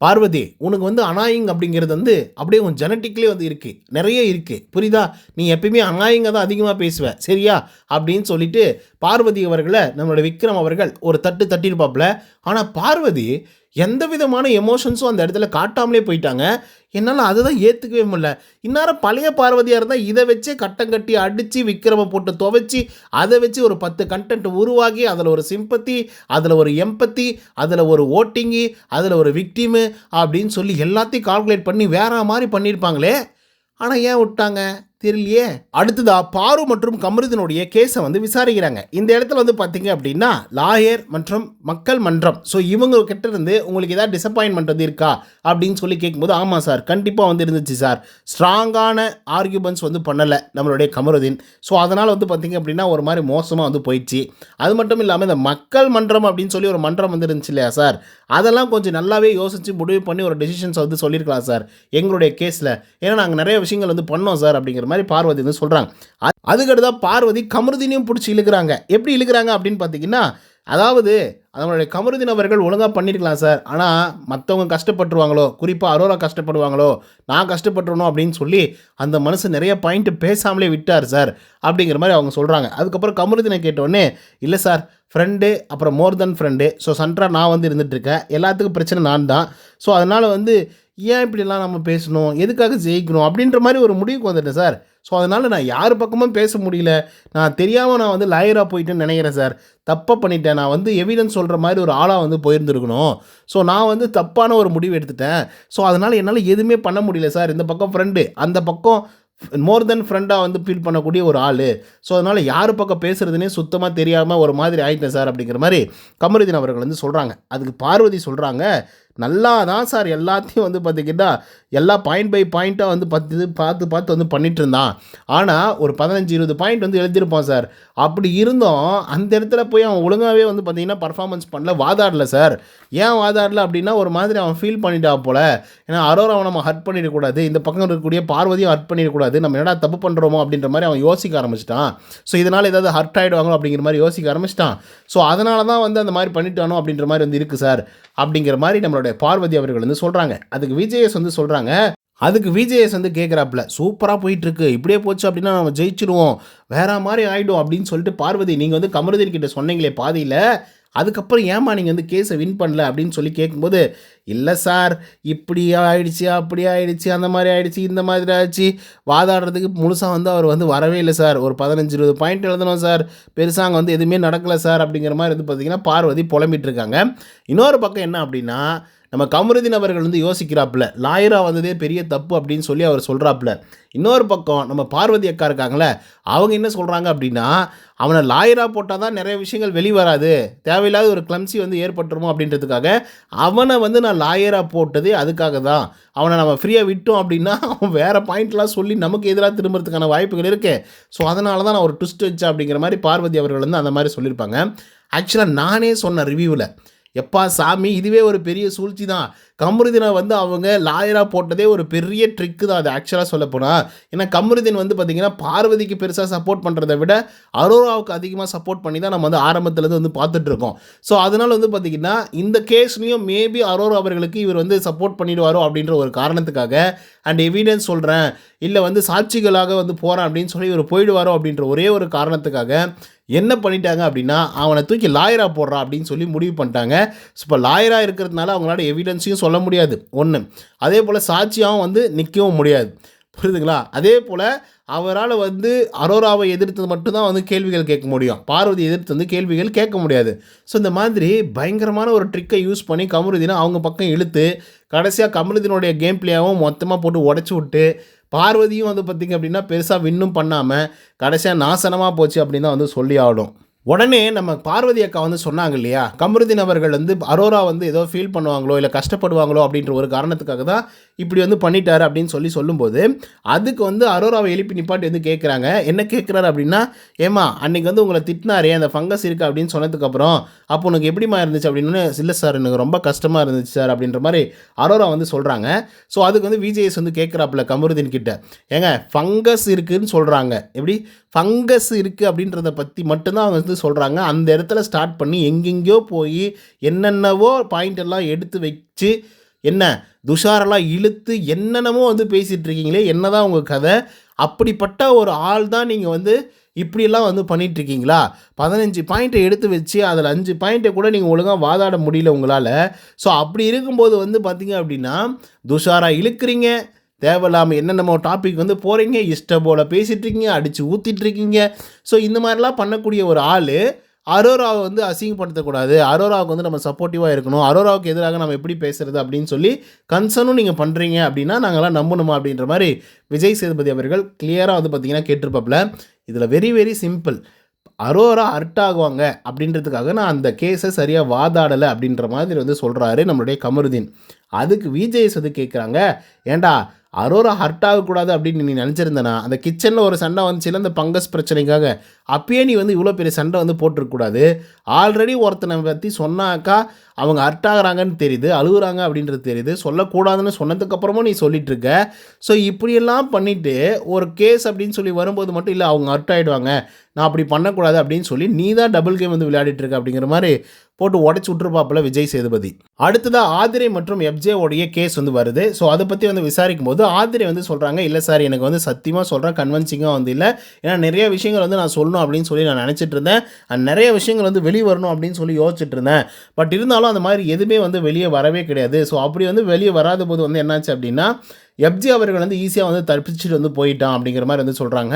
பார்வதி உனக்கு வந்து அனாயிங் அப்படிங்கிறது வந்து அப்படியே உன் ஜெனட்டிக்லேயே வந்து இருக்குது நிறைய இருக்குது புரியுதா? நீ எப்பயுமே அனாயிங்க தான் அதிகமாக பேசுவ. சரியா? அப்படின்னு சொல்லிட்டு பார்வதி அவர்களை நம்மளோட விக்ரம் அவர்கள் ஒரு தட்டு தட்டியிருப்பாப்புல. ஆனால் பார்வதி எந்த விதமான எமோஷன்ஸும் அந்த இடத்துல காட்டாமலே போயிட்டாங்க. என்னால் அதை தான் ஏற்றுக்கவே முடியல. இந்நேரம் பழைய பார்வதியாக இருந்தால் இதை வச்சே கட்டம் கட்டி அடித்து விக்ரம போட்டு துவைச்சி அதை வச்சு ஒரு பத்து கண்டென்ட் உருவாக்கி அதில் ஒரு சிம்பத்தி அதில் ஒரு எம்பத்தி அதில் ஒரு ஓட்டிங்கு அதில் ஒரு விக்டிமு அப்படின்னு சொல்லி எல்லாத்தையும் கால்குலேட் பண்ணி வேற மாதிரி பண்ணியிருப்பாங்களே ஆனால் ஏன் விட்டாங்க? தெரியலையே அடுத்ததா பாரு மற்றும் கமருதனுடைய கேஸை வந்து விசாரிக்கிறாங்க. இந்த இடத்துல வந்து பார்த்தீங்க அப்படின்னா லாயர் மற்றும் மக்கள் மன்றம். ஸோ இவங்க கிட்ட இருந்து உங்களுக்கு ஏதாவது டிசப்பாயின்மெண்ட் வந்து இருக்கா? அப்படின்னு சொல்லி கேட்கும்போது ஆமாம் சார் கண்டிப்பாக வந்து இருந்துச்சு சார். ஸ்ட்ராங்கான ஆர்கியூமெண்ட்ஸ் வந்து பண்ணலை நம்மளுடைய கமருதீன். ஸோ அதனால் வந்து பார்த்தீங்க அப்படின்னா ஒரு மாதிரி மோசமாக வந்து போயிடுச்சு. அது மட்டும் இல்லாமல் இந்த மக்கள் மன்றம் அப்படின்னு சொல்லி ஒரு மன்றம் வந்து இருந்துச்சு இல்லையா சார்? அதெல்லாம் கொஞ்சம் நல்லாவே யோசித்து முடிவு பண்ணி ஒரு டெசிஷன்ஸ் வந்து சொல்லியிருக்கலாம் சார் எங்களுடைய கேஸில் ஏன்னா நாங்கள் நிறைய விஷயங்கள் வந்து பண்ணோம் சார் அப்படிங்கிற மாதிரி பார்வதி வந்து சொல்கிறாங்க அதுக்கடுத்தா பார்வதி கமருதினையும் பிடிச்சி இழுக்கிறாங்க. எப்படி இழுக்கிறாங்க அப்படின்னு பார்த்தீங்கன்னா அதாவது அதனுடைய கமருதின் அவர்கள் ஒழுங்காக பண்ணியிருக்கலாம் சார். ஆனால் மற்றவங்க கஷ்டப்பட்டுருவாங்களோ குறிப்பாக அரோரா கஷ்டப்படுவாங்களோ நான் கஷ்டப்பட்டுருணும் அப்படின்னு சொல்லி அந்த மனசு நிறைய பாயிண்ட்டு பேசாமலே விட்டார் சார். அப்படிங்கிற மாதிரி அவங்க சொல்கிறாங்க அதுக்கப்புறம் கமருதினை கேட்டோடனே இல்லை சார் ஃப்ரெண்டு அப்புறம் மோர் தென் ஃப்ரெண்டு ஸோ சன்ட்ரா நான் வந்து இருந்துகிட்ருக்கேன் எல்லாத்துக்கும் பிரச்சனை நான் தான் ஸோ அதனால் வந்து ஏன் இப்படிலாம் நம்ம பேசணும்? எதுக்காக ஜெயிக்கணும்? அப்படின்ற மாதிரி ஒரு முடிவுக்கு வந்துட்டேன் சார். ஸோ அதனால் நான் யார் பக்கமும் பேச முடியல. நான் தெரியாமல் நான் வந்து லாயராக போயிட்டேன்னு நினைக்கிறேன் சார். தப்பாக பண்ணிட்டேன். நான் வந்து எவிடன்ஸ் சொல்கிற மாதிரி ஒரு ஆளாக வந்து போயிருந்துருக்கணும். ஸோ நான் வந்து தப்பான ஒரு முடிவு எடுத்துட்டேன். ஸோ அதனால் என்னால் எதுவுமே பண்ண முடியல சார். இந்த பக்கம் ஃப்ரெண்டு அந்த பக்கம் மோர் தென் ஃப்ரெண்டாக வந்து ஃபீல் பண்ணக்கூடிய ஒரு ஆள். ஸோ அதனால் யார் பக்கம் பேசுகிறதுனே சுத்தமாக தெரியாமல் ஒரு மாதிரி ஆயிட்டேன் சார் அப்படிங்கிற மாதிரி கமருதீன் அவர்கள் வந்து சொல்கிறாங்க அதுக்கு பார்வதி சொல்கிறாங்க நல்லா தான் சார் எல்லாத்தையும் வந்து பார்த்திங்கன்னா எல்லா பாயிண்ட் பை பாயிண்ட்டாக வந்து பார்த்து பார்த்து பார்த்து வந்து பண்ணிகிட்டு இருந்தான். ஆனால் ஒரு பதினஞ்சு இருபது பாயிண்ட் வந்து எழுதியிருப்பான் சார். அப்படி இருந்தோம் அந்த இடத்துல போய் அவன் ஒழுங்காகவே வந்து பார்த்திங்கன்னா பர்ஃபார்மன்ஸ் பண்ணல. வாதாடல சார். ஏன் வாதாடல அப்படின்னா ஒரு மாதிரி அவன் ஃபீல் பண்ணிட்டா போல. ஏன்னா அரோராவை நம்ம ஹர்ட் பண்ணிடக்கூடாது. இந்த பக்கம் இருக்கக்கூடிய பார்வதியும் ஹர்ட் பண்ணிடக்கூடாது. நம்ம என்னடா தப்பு பண்ணுறோமோ அப்படின்ற மாதிரி அவன் யோசிக்க ஆரம்பிச்சிட்டான். ஸோ இதனால் ஏதாவது ஹர்ட் ஆகிடுவாங்களோ அப்படிங்கிற மாதிரி யோசிக்க ஆரம்பிச்சிட்டான். ஸோ அதனால தான் வந்து அந்த மாதிரி பண்ணிட்டானோ அப்படின்ற மாதிரி வந்து இருக்குது சார். அப்படிங்கிற மாதிரி நம்மளுடைய பார்வதி அவர்கள் வந்து சொல்கிறாங்க அதுக்கு விஜயஸ் வந்து சொல்கிறாங்க அதுக்கு விஜேஎஸ் வந்து கேட்குறாப்புல சூப்பராக போயிட்டுருக்கு. இப்படியே போச்சு அப்படின்னா நம்ம ஜெயிச்சிருவோம். வேற மாதிரி ஆகிடும் அப்படின்னு சொல்லிட்டு பார்வதி நீங்கள் வந்து கமருதீன் கிட்ட சொன்னீங்களே பாதியில். அதுக்கப்புறம் ஏமா நீங்கள் வந்து கேஸை வின் பண்ணல? அப்படின்னு சொல்லி கேட்கும்போது இல்லை சார். இப்படி ஆயிடுச்சு அப்படி ஆயிடுச்சு அந்த மாதிரி ஆயிடுச்சு இந்த மாதிரி ஆயிடுச்சு வாதாடுறதுக்கு முழுசாக வந்து அவர் வந்து வரவே இல்லை சார். ஒரு பதினஞ்சு இருபது பாயிண்ட் எழுதணும் சார். பெருசாக அங்கே வந்து எதுவுமே நடக்கலை சார் அப்படிங்கிற மாதிரி வந்து பார்த்திங்கன்னா பார்வதி புலம்பிட்டு இருக்காங்க. இன்னொரு பக்கம் என்ன அப்படின்னா நம்ம கமருதீன் அவர்கள் வந்து யோசிக்கிறாப்புல. லாயராக வந்ததே பெரிய தப்பு அப்படின்னு சொல்லி அவர் சொல்கிறாப்புல இன்னொரு பக்கம் நம்ம பார்வதி அக்கா இருக்காங்களே அவங்க என்ன சொல்கிறாங்க அப்படின்னா அவனை லாயராக போட்டால் தான் நிறைய விஷயங்கள் வெளிவராது தேவையில்லாத ஒரு கிளம்சி வந்து ஏற்பட்டுருமோ அப்படின்றதுக்காக அவனை வந்து நான் லாயராக போட்டதே அதுக்காக தான். அவனை நம்ம ஃப்ரீயாக விட்டோம் அப்படின்னா அவன் வேறு பாயிண்ட்லாம் சொல்லி நமக்கு எதிராக திரும்புறதுக்கான வாய்ப்புகள் இருக்குது ஸோ அதனால தான் நான் ஒரு ட்விஸ்ட் வச்சேன் அப்படிங்கிற மாதிரி பார்வதி அவர்கள் வந்து அந்த மாதிரி சொல்லியிருப்பாங்க. ஆக்சுவலாக நானே சொன்ன ரிவ்யூவில் எப்பா சாமி இதுவே ஒரு பெரிய சூழ்ச்சி தான். கமருதீனை வந்து அவங்க லாயராக போட்டதே ஒரு பெரிய ட்ரிக்கு தான் அது ஆக்சுவலாக சொல்லப்போனால் ஏன்னா கமருதீன் வந்து பார்த்திங்கன்னா பார்வதிக்கு பெருசாக சப்போர்ட் பண்ணுறதை விட அரோராவுக்கு அதிகமாக சப்போர்ட் பண்ணி தான் நம்ம வந்து ஆரம்பத்துலேருந்து வந்து பார்த்துட்ருக்கோம் ஸோ அதனால் வந்து பார்த்திங்கன்னா இந்த கேஸ்லேயும் மேபி அரோரா அவர்களுக்கு இவர் வந்து சப்போர்ட் பண்ணிடுவாரோ அப்படின்ற ஒரு காரணத்துக்காக அண்ட் எவிடன்ஸ் சொல்கிறேன் இல்லை வந்து சாட்சிகளாக வந்து போகிறேன் அப்படின்னு சொல்லி இவர் போயிடுவாரோ அப்படின்ற ஒரே ஒரு காரணத்துக்காக என்ன பண்ணிட்டாங்க அப்படின்னா அவனை தூக்கி லாயராக போடுறான் அப்படின்னு சொல்லி முடிவு பண்ணிட்டாங்க. ஸோ இப்போ லாயராக இருக்கிறதுனால அவங்களால எவிடன்ஸையும் சொல்ல முடியாது. ஒன்று அதே போல் சாட்சியாகவும் வந்து நிற்கவும் முடியாது. புரியுதுங்களா? அதே போல் அவரால் வந்து அரோராவை எதிர்த்து மட்டும்தான் வந்து கேள்விகள் கேட்க முடியும். பார்வதி எதிர்த்து வந்து கேள்விகள் கேட்க முடியாது. ஸோ இந்த மாதிரி பயங்கரமான ஒரு ட்ரிக்கை யூஸ் பண்ணி கமருதீனை அவங்க பக்கம் இழுத்து கடைசியாக கமருதீனுடைய கேம் பிளேயாகவும் மொத்தமாக போட்டு உடச்சி விட்டு பார்வதியும் வந்து பார்த்திங்க அப்படின்னா பெருசாக வின்னும் பண்ணாமல் கடைசியாக நாசனமாக போச்சு அப்படின்னு தான் வந்து சொல்லி ஆகணும். உடனே நம்ம பார்வதி அக்கா வந்து சொன்னாங்க இல்லையா? கமருதீன் அவர்கள் வந்து அரோரா வந்து ஏதோ ஃபீல் பண்ணுவாங்களோ இல்லை கஷ்டப்படுவாங்களோ அப்படின்ற ஒரு காரணத்துக்காக தான் இப்படி வந்து பண்ணிட்டாரு அப்படின்னு சொல்லி சொல்லும்போது அதுக்கு வந்து அரோராவை எழுப்பி நிப்பாட்டி வந்து கேட்குறாங்க என்ன கேட்குறாரு அப்படின்னா ஏமா அன்னைக்கு வந்து உங்களை திட்டினாரே அந்த ஃபங்கஸ் இருக்குது அப்படின்னு சொன்னதுக்கப்புறம் அப்போ உனக்கு எப்படிமா இருந்துச்சு? அப்படின்னு இல்லை சார் எனக்கு ரொம்ப கஷ்டமாக இருந்துச்சு சார் அப்படின்ற மாதிரி அரோரா வந்து சொல்கிறாங்க ஸோ அதுக்கு வந்து விஜேஎஸ் வந்து கேட்குறாப்புல கமருதீன் கிட்ட. ஏங்க ஃபங்கஸ் இருக்குதுன்னு சொல்கிறாங்க எப்படி? ஃபங்கஸ் இருக்குது அப்படின்றத பற்றி மட்டும்தான் அவங்க வந்து சொல்கிறாங்க அந்த இடத்துல ஸ்டார்ட் பண்ணி எங்கெங்கேயோ போய் என்னென்னவோ பாயிண்ட் எல்லாம் எடுத்து வச்சு என்ன துஷாரெல்லாம் இழுத்து என்னென்னமோ வந்து பேசிகிட்டு இருக்கீங்களே என்னதான் உங்கள் கதை? அப்படிப்பட்ட ஒரு ஆள் தான் நீங்கள் வந்து இப்படியெல்லாம் வந்து பண்ணிகிட்ருக்கீங்களா பதினஞ்சு பாயிண்ட்டை எடுத்து வச்சு அதில் அஞ்சு பாயிண்ட்டை கூட நீங்கள் ஒழுங்காக வாதாட முடியல உங்களால். ஸோ அப்படி இருக்கும்போது வந்து பார்த்தீங்க அப்படின்னா துஷாராக இழுக்கிறீங்க. தேவையில்லாமல் என்னென்னமோ டாபிக் வந்து போகிறீங்க இஷ்டம் போல் பேசிகிட்டு இருக்கீங்க அடித்து ஊற்றிட்டுருக்கீங்க ஸோ இந்த மாதிரிலாம் பண்ணக்கூடிய ஒரு ஆள் அரோராவை வந்து அசிங்கப்படுத்தக்கூடாது. அரோராவுக்கு வந்து நம்ம சப்போர்ட்டிவாக இருக்கணும். அரோராவுக்கு எதிராக நம்ம எப்படி பேசுறது அப்படின்னு சொல்லி கன்சர்னும் நீங்கள் பண்ணுறீங்க அப்படின்னா நாங்களாம் நம்பணுமா அப்படின்ற மாதிரி விஜய் சேதுபதி அவர்கள் கிளியராக வந்து பார்த்தீங்கன்னா கேட்டிருப்பாப்புல. இதில் வெரி வெரி சிம்பிள் அரோரா அர்ட் ஆகுவாங்க அப்படின்றதுக்காக நான் அந்த கேஸை சரியாக வாதாடலை அப்படின்ற மாதிரி வந்து சொல்கிறாரு நம்மளுடைய கமருதீன். அதுக்கு விஜய்ஸ் வந்து கேட்குறாங்க ஏண்டா அரோரா ஹர்ட் ஆகக்கூடாது அப்படின்னு நீ நினச்சிருந்தனா? அந்த கிச்சனில் ஒரு சண்டை வந்துச்சுல அந்த பங்கஸ் பிரச்சனைக்காக அப்பயே நீ வந்து இவ்வளோ பெரிய சண்டை வந்து போட்டிருக்கக்கூடாது. ஆல்ரெடி ஒருத்தனை பற்றி சொன்னாக்கா அவங்க ஹர்ட் ஆகுறாங்கன்னு தெரியுது அழுகுறாங்க அப்படின்றது தெரியுது. சொல்லக்கூடாதுன்னு சொன்னதுக்கப்புறமும் நீ சொல்லிட்டுருக்க. ஸோ இப்படியெல்லாம் பண்ணிவிட்டு ஒரு கேஸ் அப்படின்னு சொல்லி வரும்போது மட்டும் இல்லை அவங்க ஹர்ட் ஆகிடுவாங்க நான் அப்படி பண்ணக்கூடாது அப்படின்னு சொல்லி நீ தான் டபுள் கேம் வந்து விளையாடிட்டு இருக்க அப்படிங்கிற மாதிரி போட்டு உடச்சி விட்டுருப்பாப்புல விஜய் சேதுபதி. அடுத்ததாக ஆதிரை மற்றும் எஃப்ஜே உடைய கேஸ் வந்து வருது. ஸோ அதை பற்றி வந்து விசாரிக்கும் போது ஆதிரை வந்து சொல்கிறாங்க இல்லை சார் எனக்கு வந்து சத்தியமாக சொல்கிறேன் கன்வென்சிங்காக வந்து இல்லை. ஏன்னா நிறைய விஷயங்கள் வந்து நான் வரணும் அப்படின்னு சொல்லி நான் நினச்சிட்டு இருந்தேன். நிறைய விஷயங்கள் வந்து வெளியே வரணும் அப்படின்னு சொல்லி யோசிச்சுட்டு இருந்தேன். பட் இருந்தாலும் அந்த மாதிரி எதுவுமே வந்து வெளியே வரவே கிடையாது. ஸோ அப்படி வந்து வெளியே வராத போது வந்து என்னாச்சு அப்படின்னா எப்ஜி அவர்கள் வந்து ஈஸியாக வந்து தப்பிச்சுட்டு வந்து போயிட்டான் அப்படிங்கிற மாதிரி வந்து சொல்கிறாங்க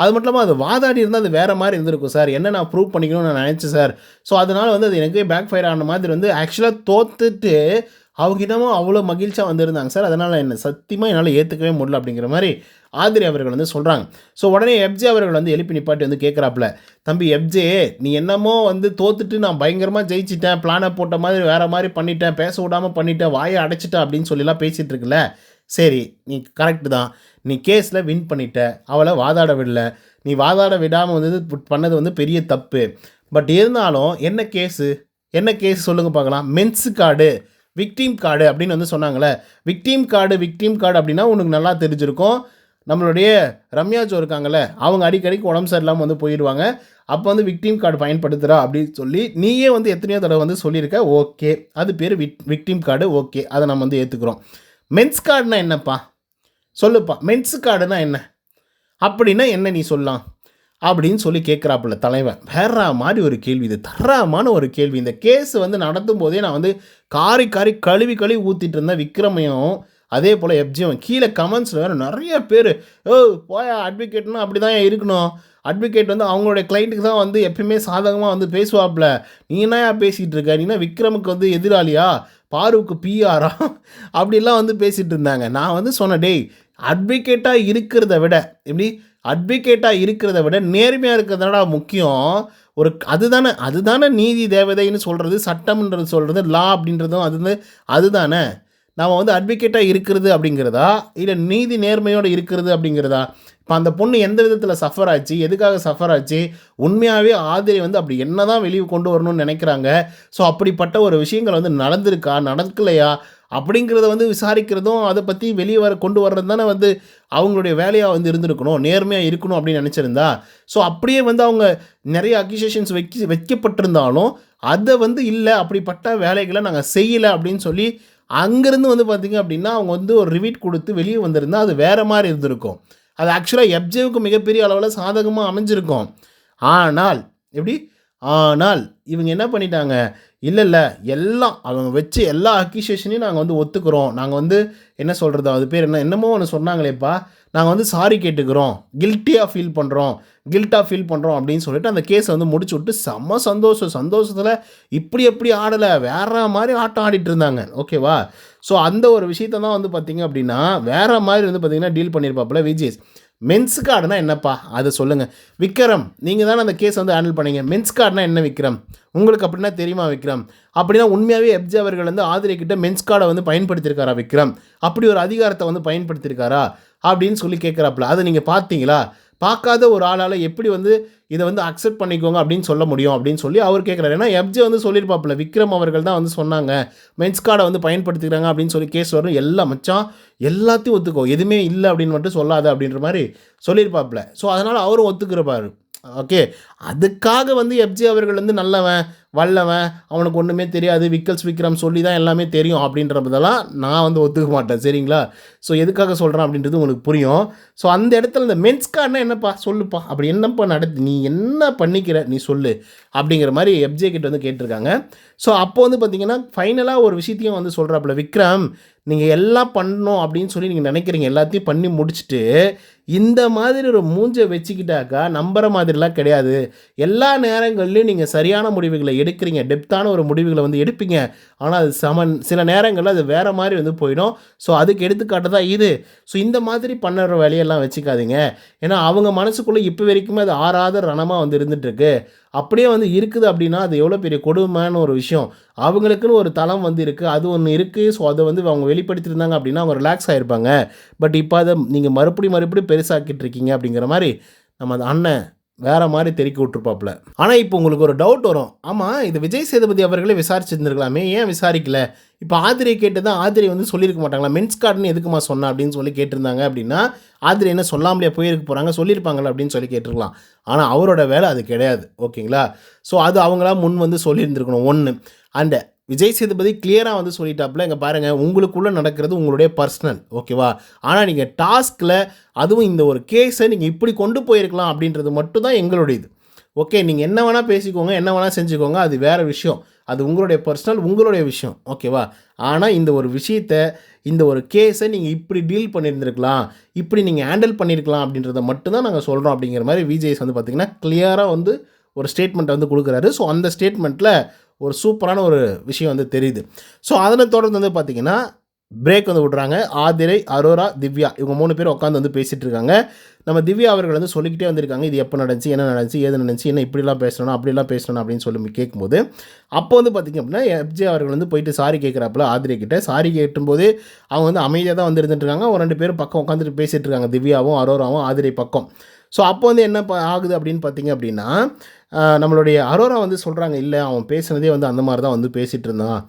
அது மட்டும் இல்லாமல் அது வாதாடி இருந்தால் அது வேறு மாதிரி இருந்திருக்கும் சார். என்ன நான் ப்ரூவ் பண்ணிக்கணும்னு நான் நினச்சேன் சார். ஸோ அதனால் வந்து அது எனக்கு பேக் ஃபயர் ஆன மாதிரி வந்து ஆக்சுவலாக தோத்துட்டு அவங்க அவ்வளோ மகிழ்ச்சியாக வந்திருந்தாங்க சார். அதனால் என்ன சத்தியமாக என்னால் ஏற்றுக்கவே முடியல அப்படிங்கிற மாதிரி ஆதிரி அவர்கள் வந்து சொல்கிறாங்க ஸோ உடனே எப்ஜே அவர்கள் வந்து எழுப்பி நிப்பாட்டி வந்து கேட்குறாப்புல தம்பி எப்ஜே நீ என்னமோ வந்து தோத்துட்டு நான் பயங்கரமாக ஜெயிச்சிட்டேன். பிளானை போட்ட மாதிரி வேறு மாதிரி பண்ணிட்டேன். பேச விடாமல் பண்ணிட்டேன். வாயை அடைச்சிட்டேன் அப்படின்னு சொல்லிலாம் பேசிகிட்டு இருக்குல்ல. சரி நீ கரெக்டு தான். நீ கேஸில் வின் பண்ணிட்ட. அவளை வாதாட விடல. நீ வாதாட விடாமல் வந்து பண்ணது வந்து பெரிய தப்பு. பட் இருந்தாலும் என்ன கேஸு? என்ன கேஸ் சொல்லுங்கள் பார்க்கலாம். மென்ஸு கார்டு விக்டீம் கார்டு அப்படின்னு வந்து சொன்னாங்களே விக்டீம் கார்டு விக்டீம் கார்டு அப்படின்னா உனக்கு நல்லா தெரிஞ்சிருக்கும். நம்மளுடைய ரம்யா ஜோ இருக்காங்கல்ல அவங்க அடிக்கடிக்கு உடம்பு சரியில்லாமல் வந்து போயிடுவாங்க. அப்போ வந்து விக்டீம் கார்டு பயன்படுத்துகிறா அப்படின்னு சொல்லி நீயே வந்து எத்தனையோ தடவை வந்து சொல்லியிருக்க ஓகே அது பேர் விக் விக்டீம் கார்டு ஓகே அதை நம்ம வந்து ஏற்றுக்குறோம் மென்ஸ் கார்டுனா என்னப்பா? சொல்லுப்பா. மென்ஸ் கார்டுனா என்ன? அப்படின்னா என்ன நீ சொல்லலாம்? அப்படின்னு சொல்லி கேட்குறாப்புல தலைவன். வேற மாதிரி ஒரு கேள்வி இது. தரமான ஒரு கேள்வி. இந்த கேஸ் வந்து நடத்தும் போதே நான் வந்து காரி காரி கழுவி கழுவி ஊற்றிட்டு இருந்தேன். விக்ரமையும் அதே போல் எப்ஜியும். கீழே கமெண்ட்ஸில் வேறு நிறைய பேர் ஓ போயா அட்வொகேட்னா அப்படி தான் இருக்கணும்? அட்வொகேட் வந்து அவங்களுடைய கிளைண்ட்டுக்கு தான் வந்து எப்பயுமே சாதகமாக வந்து பேசுவாப்பில். நீ என்ன பேசிகிட்டு இருக்க? நீனா விக்ரமுக்கு வந்து எதிராளியா? பாருவுக்கு பிஆரா அப்படிலாம் வந்து பேசிகிட்டு இருந்தாங்க. நான் வந்து சொன்னேன் டேய் அட்வொகேட்டாக இருக்கிறத விட எப்படி? அட்வொகேட்டாக இருக்கிறத விட நேர்மையாக இருக்கிறதுனால முக்கியம் ஒரு அதுதானே அதுதானே நீதி தேவதைன்னு சொல்கிறது சட்டம்ன்றது சொல்கிறது லா அப்படின்றதும் அது வந்து அதுதானே. நாம் வந்து அட்வொகேட்டாக இருக்கிறது அப்படிங்கிறதா? இல்லை நீதி நேர்மையோடு இருக்கிறது அப்படிங்கிறதா? இப்போ அந்த பொண்ணு எந்த விதத்தில் சஃபர் ஆச்சு? எதுக்காக சஃபர் ஆச்சு? உண்மையாகவே ஆதிரை வந்து அப்படி என்ன தான் வெளியே கொண்டு வரணும்னு நினைக்கிறாங்க. ஸோ அப்படிப்பட்ட ஒரு விஷயங்கள் வந்து நடந்திருக்கா? நடக்கலையா? அப்படிங்கிறத வந்து விசாரிக்கிறதும் அதை பற்றி வெளியே வர கொண்டு வர்றது தானே வந்து அவங்களுடைய வேலையாக வந்து இருந்திருக்கணும் நேர்மையாக இருக்கணும் அப்படின்னு நினச்சிருந்தா. ஸோ அப்படியே வந்து அவங்க நிறைய அக்யூசேஷன்ஸ் வைக்க வைக்கப்பட்டிருந்தாலும் அதை வந்து இல்லை அப்படிப்பட்ட வேலைகளை நாங்கள் செய்யலை அப்படின்னு சொல்லி அங்கேருந்து வந்து பார்த்திங்க அப்படின்னா அவங்க வந்து ஒரு ரிவீட் கொடுத்து வெளியே வந்திருந்தால் அது வேறு மாதிரி இருந்திருக்கும். அது ஆக்சுவலாக எப்ஜேவுக்கு மிகப்பெரிய அளவில் சாதகமாக அமைஞ்சிருக்கும். ஆனால் எப்படி? ஆனால் இவங்க என்ன பண்ணிட்டாங்க? இல்லை இல்லை எல்லாம் அவங்க வச்சு எல்லா அக்யூசியேஷனையும் நாங்கள் வந்து ஒத்துக்கிறோம். நாங்கள் வந்து என்ன சொல்கிறது அது பேர் என்ன? என்னமோ ஒன்று சொன்னாங்களேப்பா. நாங்கள் வந்து சாரி கேட்டுக்கிறோம். கில்ட்டியாக ஃபீல் பண்ணுறோம் கில்ட்டாக ஃபீல் பண்ணுறோம் அப்படின்னு சொல்லிட்டு அந்த கேஸை வந்து முடிச்சு விட்டு செம்ம சந்தோஷம். சந்தோஷத்தில் இப்படி எப்படி ஆடலை. வேற மாதிரி ஆட்டம் ஆடிட்டு இருந்தாங்க. ஓகேவா ஸோ அந்த ஒரு விஷயத்தை தான் வந்து பார்த்திங்க அப்படின்னா வேற மாதிரி வந்து பார்த்திங்கன்னா டீல் பண்ணியிருப்பாப்புல விஜேஸ் மென்ஸ் கார்டுனா என்னப்பா? அதை சொல்லுங்கள் விக்ரம் நீங்கள் தானே அந்த கேஸ் வந்து ஹேண்டில் பண்ணீங்க. மென்ஸ் கார்டுனா என்ன விக்ரம்? உங்களுக்கு அப்படின்னா தெரியுமா விக்ரம்? அப்படின்னா உண்மையாகவே எப்ஜி அவர்கள் வந்து ஆதிரை கிட்ட மென்ஸ் கார்டை வந்து பயன்படுத்தியிருக்காரா விக்ரம்? அப்படி ஒரு அதிகாரத்தை வந்து பயன்படுத்தியிருக்காரா? அப்படின்னு சொல்லி கேட்குறாப்புல. அதை நீங்கள் பார்த்தீங்களா? பார்க்காத ஒரு ஆளால் எப்படி வந்து இதை வந்து அக்செப்ட் பண்ணிக்கோங்க அப்படின்னு சொல்ல முடியும் அப்படின்னு சொல்லி அவர் கேட்குறாரு ஏன்னா எப்ஜே வந்து சொல்லியிருப்பாப்புல விக்ரம் அவர்கள் தான் வந்து சொன்னாங்க. மென்ஸ் கார்டை வந்து பயன்படுத்திக்கிறாங்க அப்படின்னு சொல்லி கேஸ் வரும் எல்லாம் மச்சான் எல்லாத்தையும் ஒத்துக்கோ. எதுவுமே இல்லை அப்படின்னு மட்டும் சொல்லாத அப்படின்ற மாதிரி சொல்லியிருப்பாப்புல. ஸோ அதனால் அவரும் ஒத்துக்கிறப்பாரு. ஓகே. அதுக்காக வந்து எப்ஜி அவர்கள் வந்து நல்லவன் வல்லவன் அவனுக்கு ஒன்றுமே தெரியாது. விக்கல்ஸ் விக்ரம் சொல்லி தான் எல்லாமே தெரியும் அப்படின்றதெல்லாம் நான் வந்து ஒத்துக்க மாட்டேன். சரிங்களா? ஸோ எதுக்காக சொல்கிறேன் அப்படின்றது உங்களுக்கு புரியும். ஸோ அந்த இடத்துல இந்த மென்ஸ்கார்டன்னா என்னப்பா? சொல்லுப்பா. அப்படி என்னப்பா நடத்து நீ என்ன பண்ணிக்கிற? நீ சொல்லு. அப்படிங்கிற மாதிரி எப்ஜே கிட்ட வந்து கேட்டிருக்காங்க. ஸோ அப்போ வந்து பார்த்தீங்கன்னா ஃபைனலாக ஒரு விஷயத்தையும் வந்து சொல்கிறாப்புல விக்ரம் நீங்கள் எல்லாம் பண்ணணும் அப்படின்னு சொல்லி நீங்கள் நினைக்கிறீங்க எல்லாத்தையும் பண்ணி முடிச்சுட்டு இந்த மாதிரி ஒரு மூஞ்சை வச்சுக்கிட்டாக்கா நம்புகிற மாதிரிலாம் கிடையாது. எல்லா நேரங்கள்லையும் நீங்கள் சரியான முடிவுகளை எடுக்கிறீங்க டெப்த்தான ஒரு முடிவுகளை வந்து எடுப்பீங்க. ஆனால் அது சமன் சில நேரங்களில் அது வேறு மாதிரி வந்து போயிடும். ஸோ அதுக்கு எடுத்துக்காட்டு தான் இது. ஸோ இந்த மாதிரி பண்ணுற வேலையெல்லாம் வச்சுக்காதீங்க. ஏன்னா அவங்க மனசுக்குள்ளே இப்போ வரைக்குமே அது ஆறாத ரணமாக வந்து இருந்துகிட்ருக்கு அப்படியே வந்து இருக்குது அப்படின்னா அது எவ்வளோ பெரிய கொடுமையான ஒரு விஷயம். அவங்களுக்குன்னு ஒரு தளம் வந்து இருக்குது அது ஒன்று இருக்குது ஸோ அதை வந்து அவங்க வெளிப்படுத்தியிருந்தாங்க அப்படின்னா அவங்க ரிலாக்ஸ் ஆகிருப்பாங்க பட் இப்போ அதை நீங்கள் மறுபடியும் மறுபடியும் பெருசாக்கிட்டு இருக்கீங்க அப்படிங்கிற மாதிரி நம்ம அந்த அண்ணன் வேற மாதிரி தெருக்கி விட்டுருப்பாப்புல. ஆனால் இப்போ உங்களுக்கு ஒரு டவுட் வரும். ஆமாம் இது விஜய் சேதுபதி அவர்களே விசாரிச்சிருந்துருக்கலாமே. ஏன் விசாரிக்கல? இப்போ ஆதிரியை கேட்டு தான் ஆதிரி வந்து சொல்லியிருக்க மாட்டாங்களா? மென்ஸ் கார்டுன்னு எதுக்குமா சொன்னா அப்படின்னு சொல்லி கேட்டிருந்தாங்க அப்படின்னா ஆதிரி என்ன சொல்லாமலே போயிருக்க போகிறாங்க சொல்லியிருப்பாங்களா அப்படின்னு சொல்லி கேட்டிருக்கலாம். ஆனால் அவரோட வேலை அது கிடையாது. ஓகேங்களா? ஸோ அது அவங்களா முன் வந்து சொல்லியிருந்துருக்கணும். ஒன்று அண்ட் விஜய் சேதுபதி கிளியராக வந்து சொல்லிட்டாப்புல. இங்கே பாருங்கள் உங்களுக்குள்ளே நடக்கிறது உங்களுடைய பர்சனல் ஓகேவா ஆனால் நீங்கள் டாஸ்கில் அதுவும் இந்த ஒரு கேஸை நீங்கள் இப்படி கொண்டு போயிருக்கலாம் அப்படின்றது மட்டும் தான் எங்களுடையது. ஓகே நீங்கள் என்ன வேணால் பேசிக்கோங்க என்ன வேணால் செஞ்சுக்கோங்க அது வேறு விஷயம். அது உங்களுடைய பர்சனல் உங்களுடைய விஷயம் ஓகேவா ஆனால் இந்த ஒரு விஷயத்தை இந்த ஒரு கேஸை நீங்கள் இப்படி டீல் பண்ணியிருந்திருக்கலாம் இப்படி நீங்கள் ஹேண்டில் பண்ணியிருக்கலாம் அப்படின்றத மட்டும்தான் நாங்கள் சொல்கிறோம் அப்படிங்கிற மாதிரி விஜய்ஸ் வந்து பார்த்திங்கன்னா கிளியராக வந்து ஒரு ஸ்டேட்மெண்ட் வந்து கொடுக்குறாரு. ஸோ அந்த ஸ்டேட்மெண்ட்டில் ஒரு சூப்பரான ஒரு விஷயம் வந்து தெரியுது. ஸோ அதனை தொடர்ந்து வந்து பார்த்திங்கன்னா பிரேக் வந்து விட்றாங்க. ஆதிரை அரோரா திவ்யா இவங்க மூணு பேர் உட்காந்து வந்து பேசிகிட்டு இருக்காங்க. நம்ம திவ்யா அவர்கள் வந்து சொல்லிக்கிட்டே வந்திருக்காங்க. இது எப்போ நடந்துச்சு என்ன நடந்துச்சு ஏது நடந்துச்சு என்ன இப்படிலாம் பேசணும் அப்படிலாம் பேசணும் அப்படின்னு சொல்லி கேட்கும்போது அப்போ வந்து பார்த்திங்க அப்படின்னா எஃப்ஜே அவர்கள் வந்து போயிட்டு சாரி கேட்குறாப்புல ஆதிரை கிட்ட. சாரி கேட்டும்போது அவங்க வந்து அமைதியாக தான் வந்து இருந்துட்டு இருக்காங்க. ஒரு ரெண்டு பேரும் பக்கம் உட்காந்துட்டு பேசிகிட்டு இருக்காங்க. திவ்யாவும் அரோராவும் ஆதிரை பக்கம். ஸோ அப்போ வந்து என்ன ஆகுது அப்படின்னு பார்த்தீங்க அப்படின்னா நம்மளுடைய அரோரா வந்து சொல்கிறாங்க இல்லை அவன் பேசுனதே வந்து அந்த மாதிரி தான் வந்து பேசிகிட்டு இருந்தான்.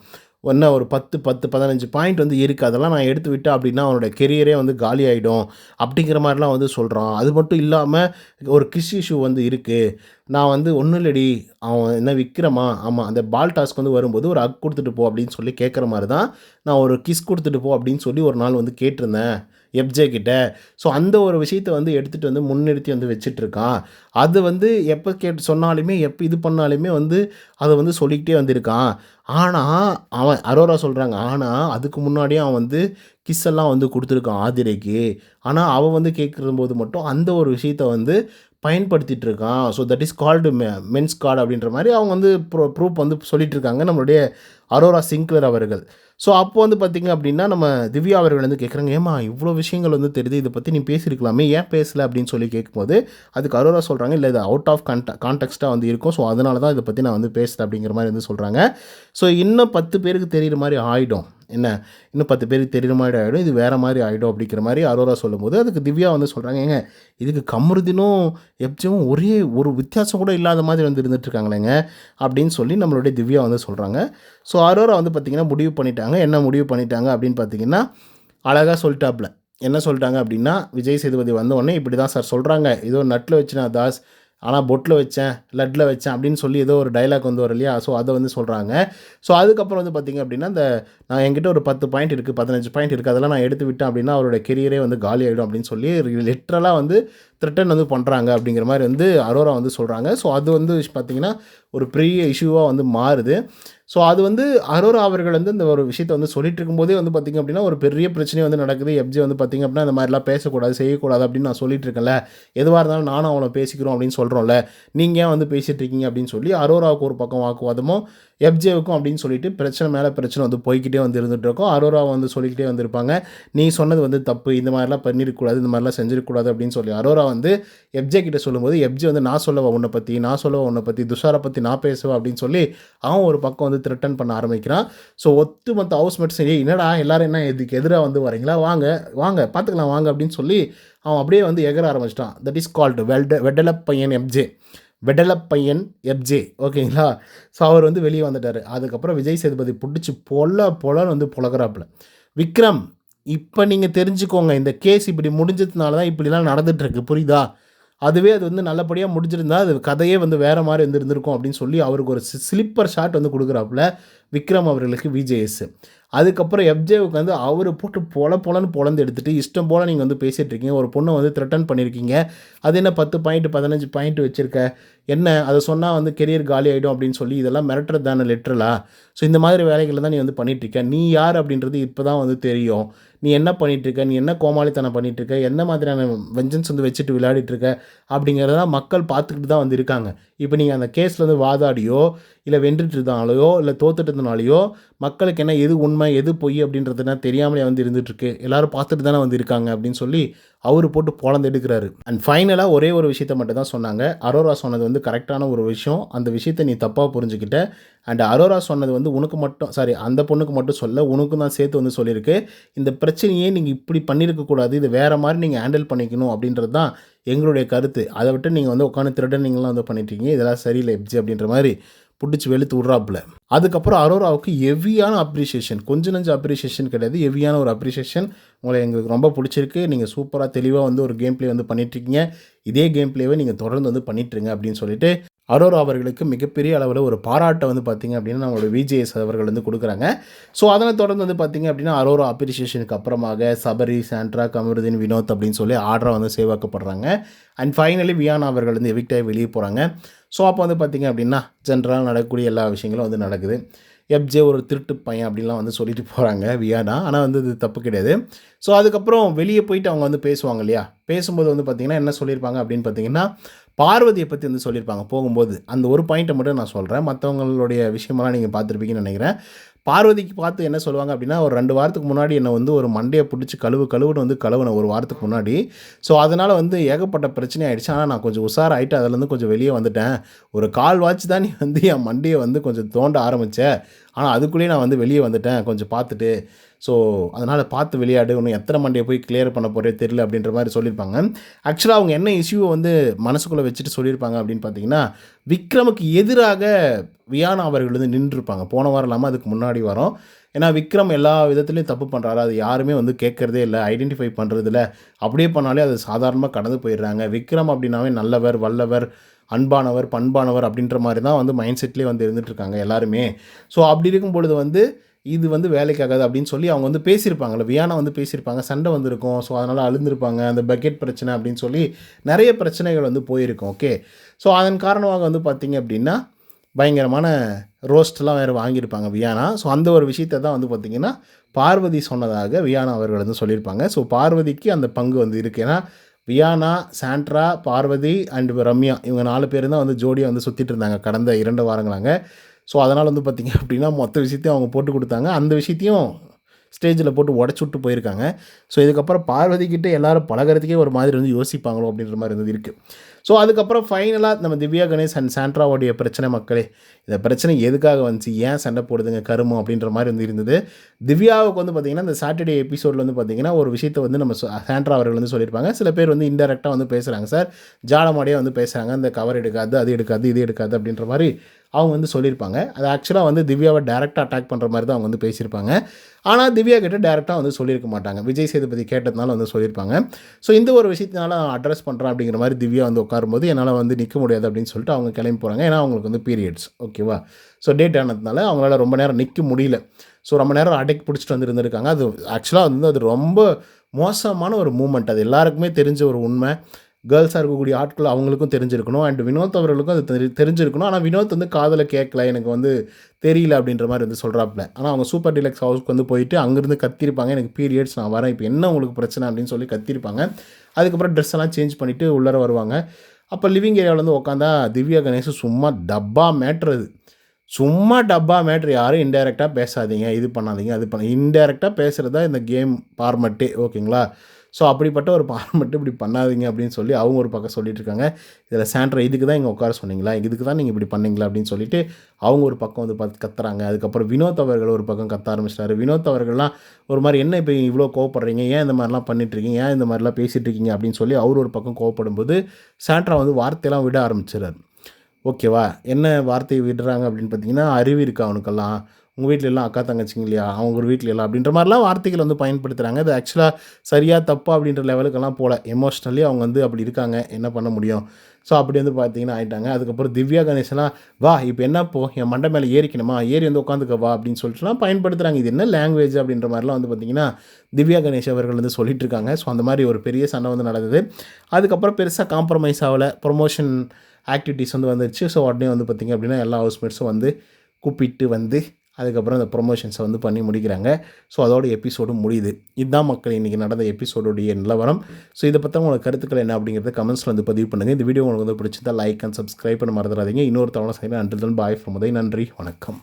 என்ன ஒரு பத்து பத்து பதினஞ்சு பாயிண்ட் வந்து இருக்குது அதெல்லாம் நான் எடுத்து விட்டேன் அப்படின்னா அவனோட கெரியரே வந்து காலி ஆகிடும் அப்படிங்கிற மாதிரிலாம் வந்து சொல்கிறான் அது மட்டும் இல்லாமல் ஒரு கிஸ் இஷ்யூ வந்து இருக்குது நான் வந்து ஒன்றும் இல்லடி. அவன் என்ன விற்கிறமா ஆமாம் அந்த பால் டாஸ்க் வந்து வரும்போது ஒரு அக் கொடுத்துட்டு போ அப்படின்னு சொல்லி கேட்குற மாதிரி தான் நான் ஒரு கிஸ் கொடுத்துட்டு போ அப்படின்னு சொல்லி ஒரு நாள் வந்து கேட்டிருந்தேன். எஃப்ஜே கிட்ட. ஸோ அந்த ஒரு விஷயத்தை வந்து எடுத்துகிட்டு வந்து முன்னிறுத்தி வந்து வச்சிட்ருக்கான். அது வந்து எப்போ கேட்டு சொன்னாலுமே எப்போ இது பண்ணாலுமே வந்து அதை வந்து சொல்லிக்கிட்டே வந்திருக்கான். ஆனால் அவன் அரோரா சொல்கிறாங்க ஆனால் அதுக்கு முன்னாடியே அவன் வந்து கிஸ் எல்லாம் வந்து கொடுத்துருக்கான் ஆதிரைக்கு. ஆனால் அவன் வந்து கேட்குற போது மட்டும் அந்த ஒரு விஷயத்த வந்து பயன்படுத்திகிட்டு இருக்கான் ஸோ தட் இஸ் கால்டு மெ மென்ஸ் கார்டு அப்படின்ற மாதிரி அவங்க வந்து ப்ரூ ப்ரூஃப் வந்து சொல்லிகிட்டு இருக்காங்க நம்மளுடைய அரோரா சிங்க்லர் அவர்கள். ஸோ அப்போ வந்து பார்த்திங்க அப்படின்னா நம்ம திவ்யா அவர்கள் வந்து கேட்குறாங்க ஏமா இவ்வளோ விஷயங்கள் வந்து தெரியுது இதை பற்றி நீ பேசியிருக்கலாமே ஏன் பேசலை? அப்படின்னு சொல்லி கேட்கும்போது அதுக்கு அரோரா சொல்கிறாங்க இல்லை இது அவுட் ஆஃப் கான்டா கான்டெக்ட்டாக வந்து இருக்கும். ஸோ அதனால தான் இதை பற்றி நான் வந்து பேசுகிறேன் அப்படிங்கிற மாதிரி வந்து சொல்கிறாங்க ஸோ இன்னும் பத்து பேருக்கு தெரிகிற மாதிரி ஆகிடும் என்ன இன்னும் பத்து பேருக்கு தெரியுற மாதிரி ஆகிடும் இது வேறு மாதிரி ஆகிடும் அப்படிங்கிற மாதிரி அரோரா சொல்லும்போது அதுக்கு திவ்யா வந்து சொல்கிறாங்க ஏங்க இதுக்கு கமருதினும் எப்ஜியும் ஒரே ஒரு வித்தியாசம் கூட இல்லாத மாதிரி வந்து இருந்துட்டுருக்காங்களேங்க அப்படின்னு சொல்லி நம்மளுடைய திவ்யா வந்து சொல்கிறாங்க ஸோ அரோரா வந்து பார்த்திங்கன்னா முடிவு பண்ணிட்டாங்க. என்ன முடிவு பண்ணிட்டாங்க அப்படின்னு பார்த்தீங்கன்னா அழகாக சொல்லிட்டாப்புல என்ன சொல்லிட்டாங்க அப்படின்னா விஜய் சேதுபதி வந்த உடனே இப்படி தான் சார் சொல்கிறாங்க ஏதோ நட்டில் வச்சுனா தாஸ் ஆனால் பொட்டில் வச்சேன் லட்டில் வச்சேன் அப்படின்னு சொல்லி ஏதோ ஒரு டைலாக் வந்து வரும் இல்லையா? ஸோ அதை வந்து சொல்கிறாங்க ஸோ அதுக்கப்புறம் வந்து பார்த்திங்க அப்படின்னா இந்த நான் என்கிட்ட ஒரு பத்து பாயிண்ட் இருக்குது பதினஞ்சு பாயிண்ட் இருக்குது அதெல்லாம் நான் எடுத்து விட்டேன் அப்படின்னா அவரோட கெரியரே வந்து காலி ஆகிடும் அப்படின்னு சொல்லி லிட்ரலாக வந்து த்ரெட்டன் வந்து பண்ணுறாங்க அப்படிங்கிற மாதிரி வந்து அரோரா வந்து சொல்கிறாங்க ஸோ அது வந்து பார்த்திங்கன்னா ஒரு பெரிய இஷ்யூவாக வந்து மாறுது. ஸோ அது வந்து அரோரா அவர்கள் வந்து இந்த ஒரு விஷயத்தை வந்து சொல்லிட்டு இருக்கும்போதே வந்து பார்த்திங்க அப்படின்னா ஒரு பெரிய பிரச்சனை வந்து நடக்குது. எப்ஜி வந்து பார்த்திங்க அப்படின்னா இந்த மாதிரிலாம் பேசக்கூடாது செய்யக்கூடாது அப்படின்னு நான் சொல்லிட்டு இருக்கேன்ல எதுவாக இருந்தாலும் நானும் அவனை பேசிக்கிறோம் அப்படின்னு சொல்கிறோம்ல நீங்கள் ஏன் வந்து பேசிகிட்டு இருக்கீங்க அப்படின்னு சொல்லி அரோராவுக்கு ஒரு பக்கம் வாக்குவாதமும் எஃப்ஜேவுக்கும் அப்படின்னு சொல்லிட்டு பிரச்சனை மேலே பிரச்சனை வந்து போய்க்கிட்டே வந்து இருந்துட்டு இருக்கோம் அரோரா வந்து சொல்லிக்கிட்டே வந்திருப்பாங்க. நீ சொன்னது வந்து தப்பு. இந்த மாதிரிலாம் பண்ணிருக்கூடாது இந்த மாதிரிலாம் செஞ்சிருக்கூடாது அப்படின்னு சொல்லி அரோரா வந்து எஃப்ஜே கிட்ட சொல்லும்போது எஃப்ஜே வந்து நான் சொல்லவா உன்னை பற்றி நான் சொல்லவா உன்னை பற்றி துஷாரை பற்றி நான் பேசுவேன் அப்படின்னு சொல்லி அவன் ஒரு பக்கம் வந்து த்ரெட்டன் பண்ண ஆரம்பிக்கிறான். ஸோ ஒட்டுமொத்த ஹவுஸ் மேட்ஸ் சரி என்னடா? எல்லாரும் என்ன இதுக்கு எதிராக வந்து வரீங்களா வாங்க வாங்க பார்த்துக்கலாம் வாங்க அப்படின்னு சொல்லி அவன் அப்படியே வந்து எகர ஆரம்பிச்சிட்டான். தட் இஸ் கால்டு வெல்ட வெடலப் பையன் எஃப்ஜே வெடலப் பையன் எஃப்ஜே ஓகேங்களா? ஸோ அவர் வந்து வெளியே வந்துட்டார். அதுக்கப்புறம் விஜய் சேதுபதி பிடிச்சி பொல பொலன்னு வந்து புலகிறாப்புல. விக்ரம் இப்போ நீங்கள் தெரிஞ்சுக்கோங்க இந்த கேஸ் இப்படி முடிஞ்சதுனால தான் இப்படிலாம் நடந்துகிட்ருக்கு புரியுதா? அதுவே அது வந்து நல்லபடியாக முடிஞ்சிருந்தா அது கதையே வந்து வேறு மாதிரி வந்து இருந்திருக்கும் அப்படின்னு சொல்லி அவருக்கு ஒரு ஸ்லிப்பர் ஷாட் வந்து கொடுக்குறாப்புல. விக்ரம் அவர்களுக்கு விஜேஎஸ் அதுக்கப்புறம் எஃப்ஜேவுக்கு வந்து அவர் போட்டு பொல பொலன்னு பொலந்து எடுத்துட்டு இஷ்டம் போல் நீங்கள் வந்து பேசிகிட்டு இருக்கீங்க. ஒரு பொண்ணை வந்து த்ரெட்டன் பண்ணியிருக்கீங்க அது என்ன பத்து பாயிண்ட் பதினஞ்சு பாயிண்ட் வச்சுருக்க? என்ன? அதை சொன்னால் வந்து கெரியர் காலி ஆகிடும் அப்படின்னு சொல்லி இதெல்லாம் மிரட்டுறது தானே லிட்ரலா ஸோ இந்த மாதிரி வேலைகளை தான் நீ வந்து பண்ணிகிட்ருக்க நீ யார் அப்படின்றது இப்போ தான் வந்து தெரியும். நீ என்ன பண்ணிகிட்ருக்க இருக்க? நீ என்ன கோமாளித்தனம் பண்ணிகிட்ருக்க என்ன மாதிரியான வெஞ்சன்ஸ் வந்து வச்சுட்டு விளையாடிட்டு இருக்க? அப்படிங்கிறதெல்லாம் மக்கள் பார்த்துக்கிட்டு தான் வந்து இருக்காங்க. இப்போ நீங்கள் அந்த கேஸில் வந்து வாதாடியோ இல்லை வென்றுட்டு இருந்தாலையோ இல்லை தோத்துட்டதுனாலையோ மக்களுக்கு என்ன எது உண்மை எது பொய் அப்படின்றதுனா தெரியாமலே வந்து இருந்துகிட்ருக்கு எல்லாரும் பார்த்துட்டு தானே வந்து இருக்காங்க அப்படின்னு சொல்லி அவர் போட்டு பொழந்து எடுக்கிறாரு. அண்ட் ஃபைனலாக ஒரே ஒரு விஷயத்த மட்டும் தான் சொன்னாங்க. அரோரா சொன்னது வந்து கரெக்டான ஒரு விஷயம். அந்த விஷயத்தை நீ தப்பாக புரிஞ்சுக்கிட்ட. அண்ட் அரோரா சொன்னது வந்து உனக்கு மட்டும் சாரி அந்த பொண்ணுக்கு மட்டும் சொல்ல உனக்கும் தான் சேர்த்து வந்து சொல்லியிருக்கு. இந்த பிரச்சனையே நீங்கள் இப்படி பண்ணியிருக்கக்கூடாது இது வேறு மாதிரி நீங்கள் ஹேண்டில் பண்ணிக்கணும் அப்படின்றது தான் எங்களுடைய கருத்து. அதை விட்டு நீங்கள் வந்து உட்காந்து திருடன் நீங்களாம் வந்து பண்ணிட்டீங்க இதெல்லாம் சரியில்லை எப்ஜி அப்படின்ற மாதிரி. பிடிச்சி வெளுத்து விட்றாப்புல. அதுக்கப்புறம் அரோராவுக்கு ஹெவியான அப்ரிஷியேஷன் கொஞ்சம் நஞ்சு அப்ரிஷியேஷன் கிடையாது. ஹெவியான ஒரு அப்ரிஷியேஷன் உங்களை எங்களுக்கு ரொம்ப பிடிச்சிருக்கு. நீங்கள் சூப்பராக தெளிவாக வந்து ஒரு கேம் பிளே வந்து பண்ணிட்டுருக்கீங்க இதே கேம் பிளேவை நீங்கள் தொடர்ந்து வந்து பண்ணிட்டுருங்க அப்படின்னு சொல்லிட்டு அரோரா அவர்களுக்கு மிகப்பெரிய அளவில் ஒரு பாராட்டை வந்து பார்த்தீங்க அப்படின்னா நம்மளோட விஜேஎஸ் அவர்கள் வந்து கொடுக்குறாங்க. ஸோ அதனை தொடர்ந்து வந்து பார்த்திங்க அப்படின்னா அரோரா அப்ரிசியேஷனுக்கு அப்புறமாக சபரி சாண்ட்ரா கமருதீன் வினோத் அப்படின்னு சொல்லி ஆர்டராக வந்து சேவாக்கப்படுறாங்க. அண்ட் ஃபைனலி வியானா அவர்கள் வந்து எவிக்டாகி வெளியே போகிறாங்க ஸோ அப்போ வந்து பார்த்திங்க அப்படின்னா ஜென்ரலாக நடக்கக்கூடிய எல்லா விஷயங்களும் வந்து நடக்குது. எப்ஜே ஒரு திருட்டு பையன் அப்படின்லாம் வந்து சொல்லிட்டு போகிறாங்க வியானா. ஆனால் வந்து இது தப்பு கிடையாது. ஸோ அதுக்கப்புறம் வெளியே போயிட்டு அவங்க வந்து பேசுவாங்க இல்லையா? பேசும்போது வந்து பார்த்திங்கன்னா என்ன சொல்லியிருப்பாங்க அப்படின்னு பார்த்தீங்கன்னா பார்வதியை பற்றி வந்து சொல்லியிருப்பாங்க. போகும்போது அந்த ஒரு பாயிண்ட்டை மட்டும் நான் சொல்கிறேன் மற்றவங்களுடைய விஷயமெல்லாம் நீங்கள் பார்த்துருப்பீங்கன்னு நினைக்கிறேன். பார்வதிக்கு பார்த்து என்ன சொல்லுவாங்க அப்படின்னா ஒரு ரெண்டு வாரத்துக்கு முன்னாடி என்னை வந்து ஒரு மண்டையை பிடிச்சி கழுவு கழுவுன்னு வந்து கழுவுன ஒரு வாரத்துக்கு முன்னாடி. ஸோ அதனால் வந்து ஏகப்பட்ட பிரச்சனை ஆகிடுச்சு ஆனால் நான் கொஞ்சம் உஷாராயிட்டு அதுலேருந்து கொஞ்சம் வெளியே வந்துட்டேன். ஒரு கால் வாட்ச் தான் நீ வந்து என் மண்டையை வந்து கொஞ்சம் தோண்ட ஆரம்பித்த ஆனால் அதுக்குள்ளேயே நான் வந்து வெளியே வந்துட்டேன். கொஞ்சம் பார்த்துட்டு ஸோ அதனால் பார்த்து விளையாடு இன்னும் எத்தனை மண்டையை போய் கிளியர் பண்ண போகிறே தெரியல அப்படின்ற மாதிரி சொல்லியிருப்பாங்க. ஆக்சுவலாக அவங்க என்ன இஷ்யூவை வந்து மனசுக்குள்ளே வச்சுட்டு சொல்லியிருப்பாங்க அப்படின்னு பார்த்தீங்கன்னா விக்ரமுக்கு எதிராக வியானா அவர்கள் வந்து நின்றுருப்பாங்க. போன வாரம் இல்லாமல் அதுக்கு முன்னாடி வரோம். ஏன்னா விக்ரம் எல்லா விதத்துலேயும் தப்பு பண்ணுறாரு அது யாருமே வந்து கேட்குறதே இல்லை ஐடென்டிஃபை பண்ணுறதில்ல அப்படியே பண்ணாலே அது சாதாரணமாக கடந்து போயிடுறாங்க. விக்ரம் அப்படின்னாவே நல்லவர் வல்லவர் அன்பானவர் பண்பானவர் அப்படின்ற மாதிரி தான் வந்து மைண்ட் செட்லேயே வந்து இருந்துகிட்ருக்காங்க எல்லாருமே. ஸோ அப்படி இருக்கும் பொழுது வந்து இது வந்து வேலைக்காகாது அப்படின்னு சொல்லி அவங்க வந்து பேசியிருப்பாங்கல்ல. வியானா வந்து பேசியிருப்பாங்க. சண்டை வந்திருக்கும். ஸோ அதனால் அழுந்திருப்பாங்க. அந்த பக்கெட் பிரச்சனை அப்படின்னு சொல்லி நிறைய பிரச்சனைகள் வந்து போயிருக்கும். ஓகே ஸோ அதன் காரணமாக வந்து பார்த்திங்க அப்படின்னா பயங்கரமான ரோஸ்ட்லாம் வேறு வாங்கியிருப்பாங்க வியானா. ஸோ அந்த ஒரு விஷயத்தை தான் வந்து பார்த்திங்கன்னா பார்வதி சொன்னதாக வியானா அவர்கள் வந்து சொல்லியிருப்பாங்க. ஸோ பார்வதிக்கு அந்த பங்கு வந்து இருக்குது ஏன்னா வியானா சாண்ட்ரா பார்வதி அண்ட் ரம்யா இவங்க நாலு பேர் தான் வந்து ஜோடியாக வந்து சுற்றிட்டு இருந்தாங்க. கடந்த இரண்டு வாரங்களாங்க. ஸோ அதனால் வந்து பார்த்திங்க அப்படின்னா மொத்த விஷயத்தையும் அவங்க போட்டு கொடுத்தாங்க. அந்த விஷயத்தையும் ஸ்டேஜில் போட்டு உடச்சி விட்டு போயிருக்காங்க. ஸோ இதுக்கப்புறம் பார்வதிக்கிட்ட எல்லாரும் பழகிறதுக்கே ஒரு மாதிரி வந்து யோசிப்பாங்களோ அப்படின்ற மாதிரி இருந்தது இருக்குது ஸோ அதுக்கப்புறம் ஃபைனலாக நம்ம திவ்யா கணேஷ் அண்ட் சாண்ட்ராவோடைய பிரச்சனை மக்களே. இந்த பிரச்சனை எதுக்காக வந்துச்சு? ஏன் சண்டை போடுதுங்க? கருமம் அப்படின்ற மாதிரி வந்து இருந்தது. திவ்யாவுக்கு வந்து பார்த்திங்கன்னா இந்த சாட்டர்டே எபிசோடில் வந்து பார்த்திங்கன்னா ஒரு விஷயத்தை வந்து நம்ம சாண்ட்ரா அவர்கள் வந்து சொல்லியிருப்பாங்க. சில பேர் வந்து இன்டெரக்டாக வந்து பேசுகிறாங்க சார் ஜாலமாடியாக வந்து பேசுகிறாங்க இந்த கவர் எடுக்காது அது எடுக்காது இது எடுக்காது அப்படின்ற மாதிரி அவங்க வந்து சொல்லியிருப்பாங்க. அது ஆக்சுவலாக வந்து திவ்யாவை டேரெக்டாக அட்டாக் பண்ணுற மாதிரி தான் அவங்க வந்து பேசியிருப்பாங்க. ஆனால் திவ்யா கிட்ட டேரெக்டாக வந்து சொல்லியிருக்க மாட்டாங்க. விஜய் சேதுபதி கேட்டதுனால வந்து சொல்லியிருப்பாங்க. ஸோ இந்த ஒரு விஷயத்தினால அட்ரஸ் பண்ணுறேன் அப்படிங்கிற மாதிரி திவ்யா வந்து வரும்போது என்னால் வந்து நிற்க முடியாது அப்படின்னு சொல்லிட்டு அவங்க கிளம்பி போகிறாங்க ஏன்னா அவங்களுக்கு வந்து பீரியட்ஸ் ஓகேவா ஸோ டேட் ஆனதுனால அவங்களால ரொம்ப நேரம் நிற்க முடியல. ஸோ ரொம்ப நேரம் அடைக்கு பிடிச்சிட்டு வந்து இருந்திருக்காங்க. அது ஆக்சுவலாக வந்து அது ரொம்ப மோசமான ஒரு மூமெண்ட் அது எல்லாருக்குமே தெரிஞ்ச ஒரு உண்மை. கேர்ள்ஸாக இருக்கக்கூடிய ஆட்கள் அவங்களுக்கும் தெரிஞ்சிருக்கணும். அண்ட் வினோத் அவர்களுக்கும் அது தெரி தெரிஞ்சிருக்கணும். ஆனால் வினோத் வந்து காதலை கேட்கல எனக்கு வந்து தெரியல அப்படின்ற மாதிரி வந்து சொல்கிறாப்புல ஆனால் அவங்க சூப்பர் டிலக்ஸ் ஹவுஸ்க்கு வந்து போயிட்டு அங்கேருந்து கத்திருப்பாங்க. எனக்கு பீரியட்ஸ் நான் வரேன். இப்போ என்ன உங்களுக்கு பிரச்சனை அப்படின்னு சொல்லி கத்திருப்பாங்க. அதுக்கப்புறம் ட்ரெஸ் எல்லாம் சேஞ்ச் பண்ணிவிட்டு உள்ளே வருவாங்க. அப்போ லிவிங் ஏரியாவில் வந்து உட்காந்தா திவ்யா கணேஷ் சும்மா டப்பா மேட்ரு சும்மா டப்பா மேட்ரு யாரும் இன்டெரக்டாக பேசாதீங்க. இது பண்ணாதீங்க அது பண்ண இன்டெரக்டாக பேசுகிறதா இந்த கேம் ஃபார்மட்டே ஓகேங்களா ஸோ அப்படிப்பட்ட ஒரு மட்டும் இப்படி பண்ணாதீங்க அப்படின்னு சொல்லி அவங்க ஒரு பக்கம் சொல்லிட்டு இருக்காங்க இதில் சாண்ட்ரா இதுக்கு தான் இங்கே உட்கார சொன்னீங்களா? இதுக்கு தான் நீங்கள் இப்படி பண்ணீங்களா? அப்படின்னு சொல்லிட்டு அவங்க ஒரு பக்கம் வந்து பார்த்து கத்துறாங்க. அதுக்கப்புறம் வினோத் அவர்கள் ஒரு பக்கம் கத்த ஆரம்பிச்சிட்டாரு. வினோத் அவர்கள்லாம் ஒரு மாதிரி என்ன இப்போ இவ்வளோ கோவப்படுறீங்க? ஏன் இந்த மாதிரிலாம் பண்ணிட்டுருக்கீங்க? ஏன் இந்த மாதிரிலாம் பேசிகிட்டு இருக்கீங்க அப்படின்னு சொல்லி அவர் ஒரு பக்கம் கோவப்படும்போது சாண்ட்ரா வந்து வார்த்தையெல்லாம் விட ஆரம்பிச்சிடாரு ஓகேவா? என்ன வார்த்தையை விடுறாங்க? அப்படின்னு பார்த்தீங்கன்னா அறிவு இருக்கா அவனுக்கெல்லாம். உங்கள் வீட்டில் எல்லாம் அக்கா தங்கச்சிங்க இல்லையா? அவங்க ஒரு வீட்டில் எல்லாம் அப்படின்ற மாதிரிலாம் வார்த்தைகள் வந்து பயன்படுத்துகிறாங்க அது ஆக்சுவலாக சரியாக தப்பா அப்படின்ற லெவலுக்கெல்லாம் போகல எமோஷ்னலி அவங்க வந்து அப்படி இருக்காங்க. என்ன பண்ண முடியும்? ஸோ அப்படி வந்து பார்த்தீங்கன்னா ஆகிட்டாங்க அதுக்கப்புறம் திவ்யா கணேசெல்லாம் வா இப்போ என்ன போ? என் மண்டை மேலே ஏறிக்கணுமா? ஏறி வந்து உட்காந்துக்க வா அப்படின்னு சொல்லிட்டுலாம் பயன்படுத்துகிறாங்க இது என்ன லாங்குவேஜ் அப்படின்ற மாதிரிலாம் வந்து பார்த்திங்கன்னா திவ்யா கணேஷ் அவர்கள் வந்து சொல்லிட்டு இருக்காங்க. ஸோ அந்த மாதிரி ஒரு பெரிய சண்டை வந்து நடந்தது. அதுக்கப்புறம் பெருசாக காம்ப்ரமைஸ் ஆகலை. ப்ரொமோஷன் ஆக்டிவிட்டீஸ் வந்து வந்துருச்சு. ஸோ உடனே வந்து பார்த்திங்க அப்படின்னா எல்லா ஹவுஸ்மேட்ஸும் வந்து கூப்பிட்டு வந்து அதுக்கப்புறம் அந்த ப்ரொமோஷன்ஸை வந்து பண்ணி முடிக்கிறாங்க. ஸோ அதோட எபிசோடும் முடியுது. இதுதான் மக்கள் இன்றைக்கி நடந்த எபிசோடுடைய நிலவரம். ஸோ இதை பற்றி உங்களுக்கு கருத்துக்கள் என்ன அப்படிங்கிறத கமெண்ட்ஸில் வந்து பதிவு பண்ணுங்கள் இந்த வீடியோ உங்களுக்கு வந்து பிடிச்சிருந்தா லைக் அண்ட் சப்ஸ்கிரைப் பண்ண மறந்துடாதீங்க. இன்னொரு தவணை செய்யணும் அன்று பாய் ஃப்ரம் நன்றி. வணக்கம்.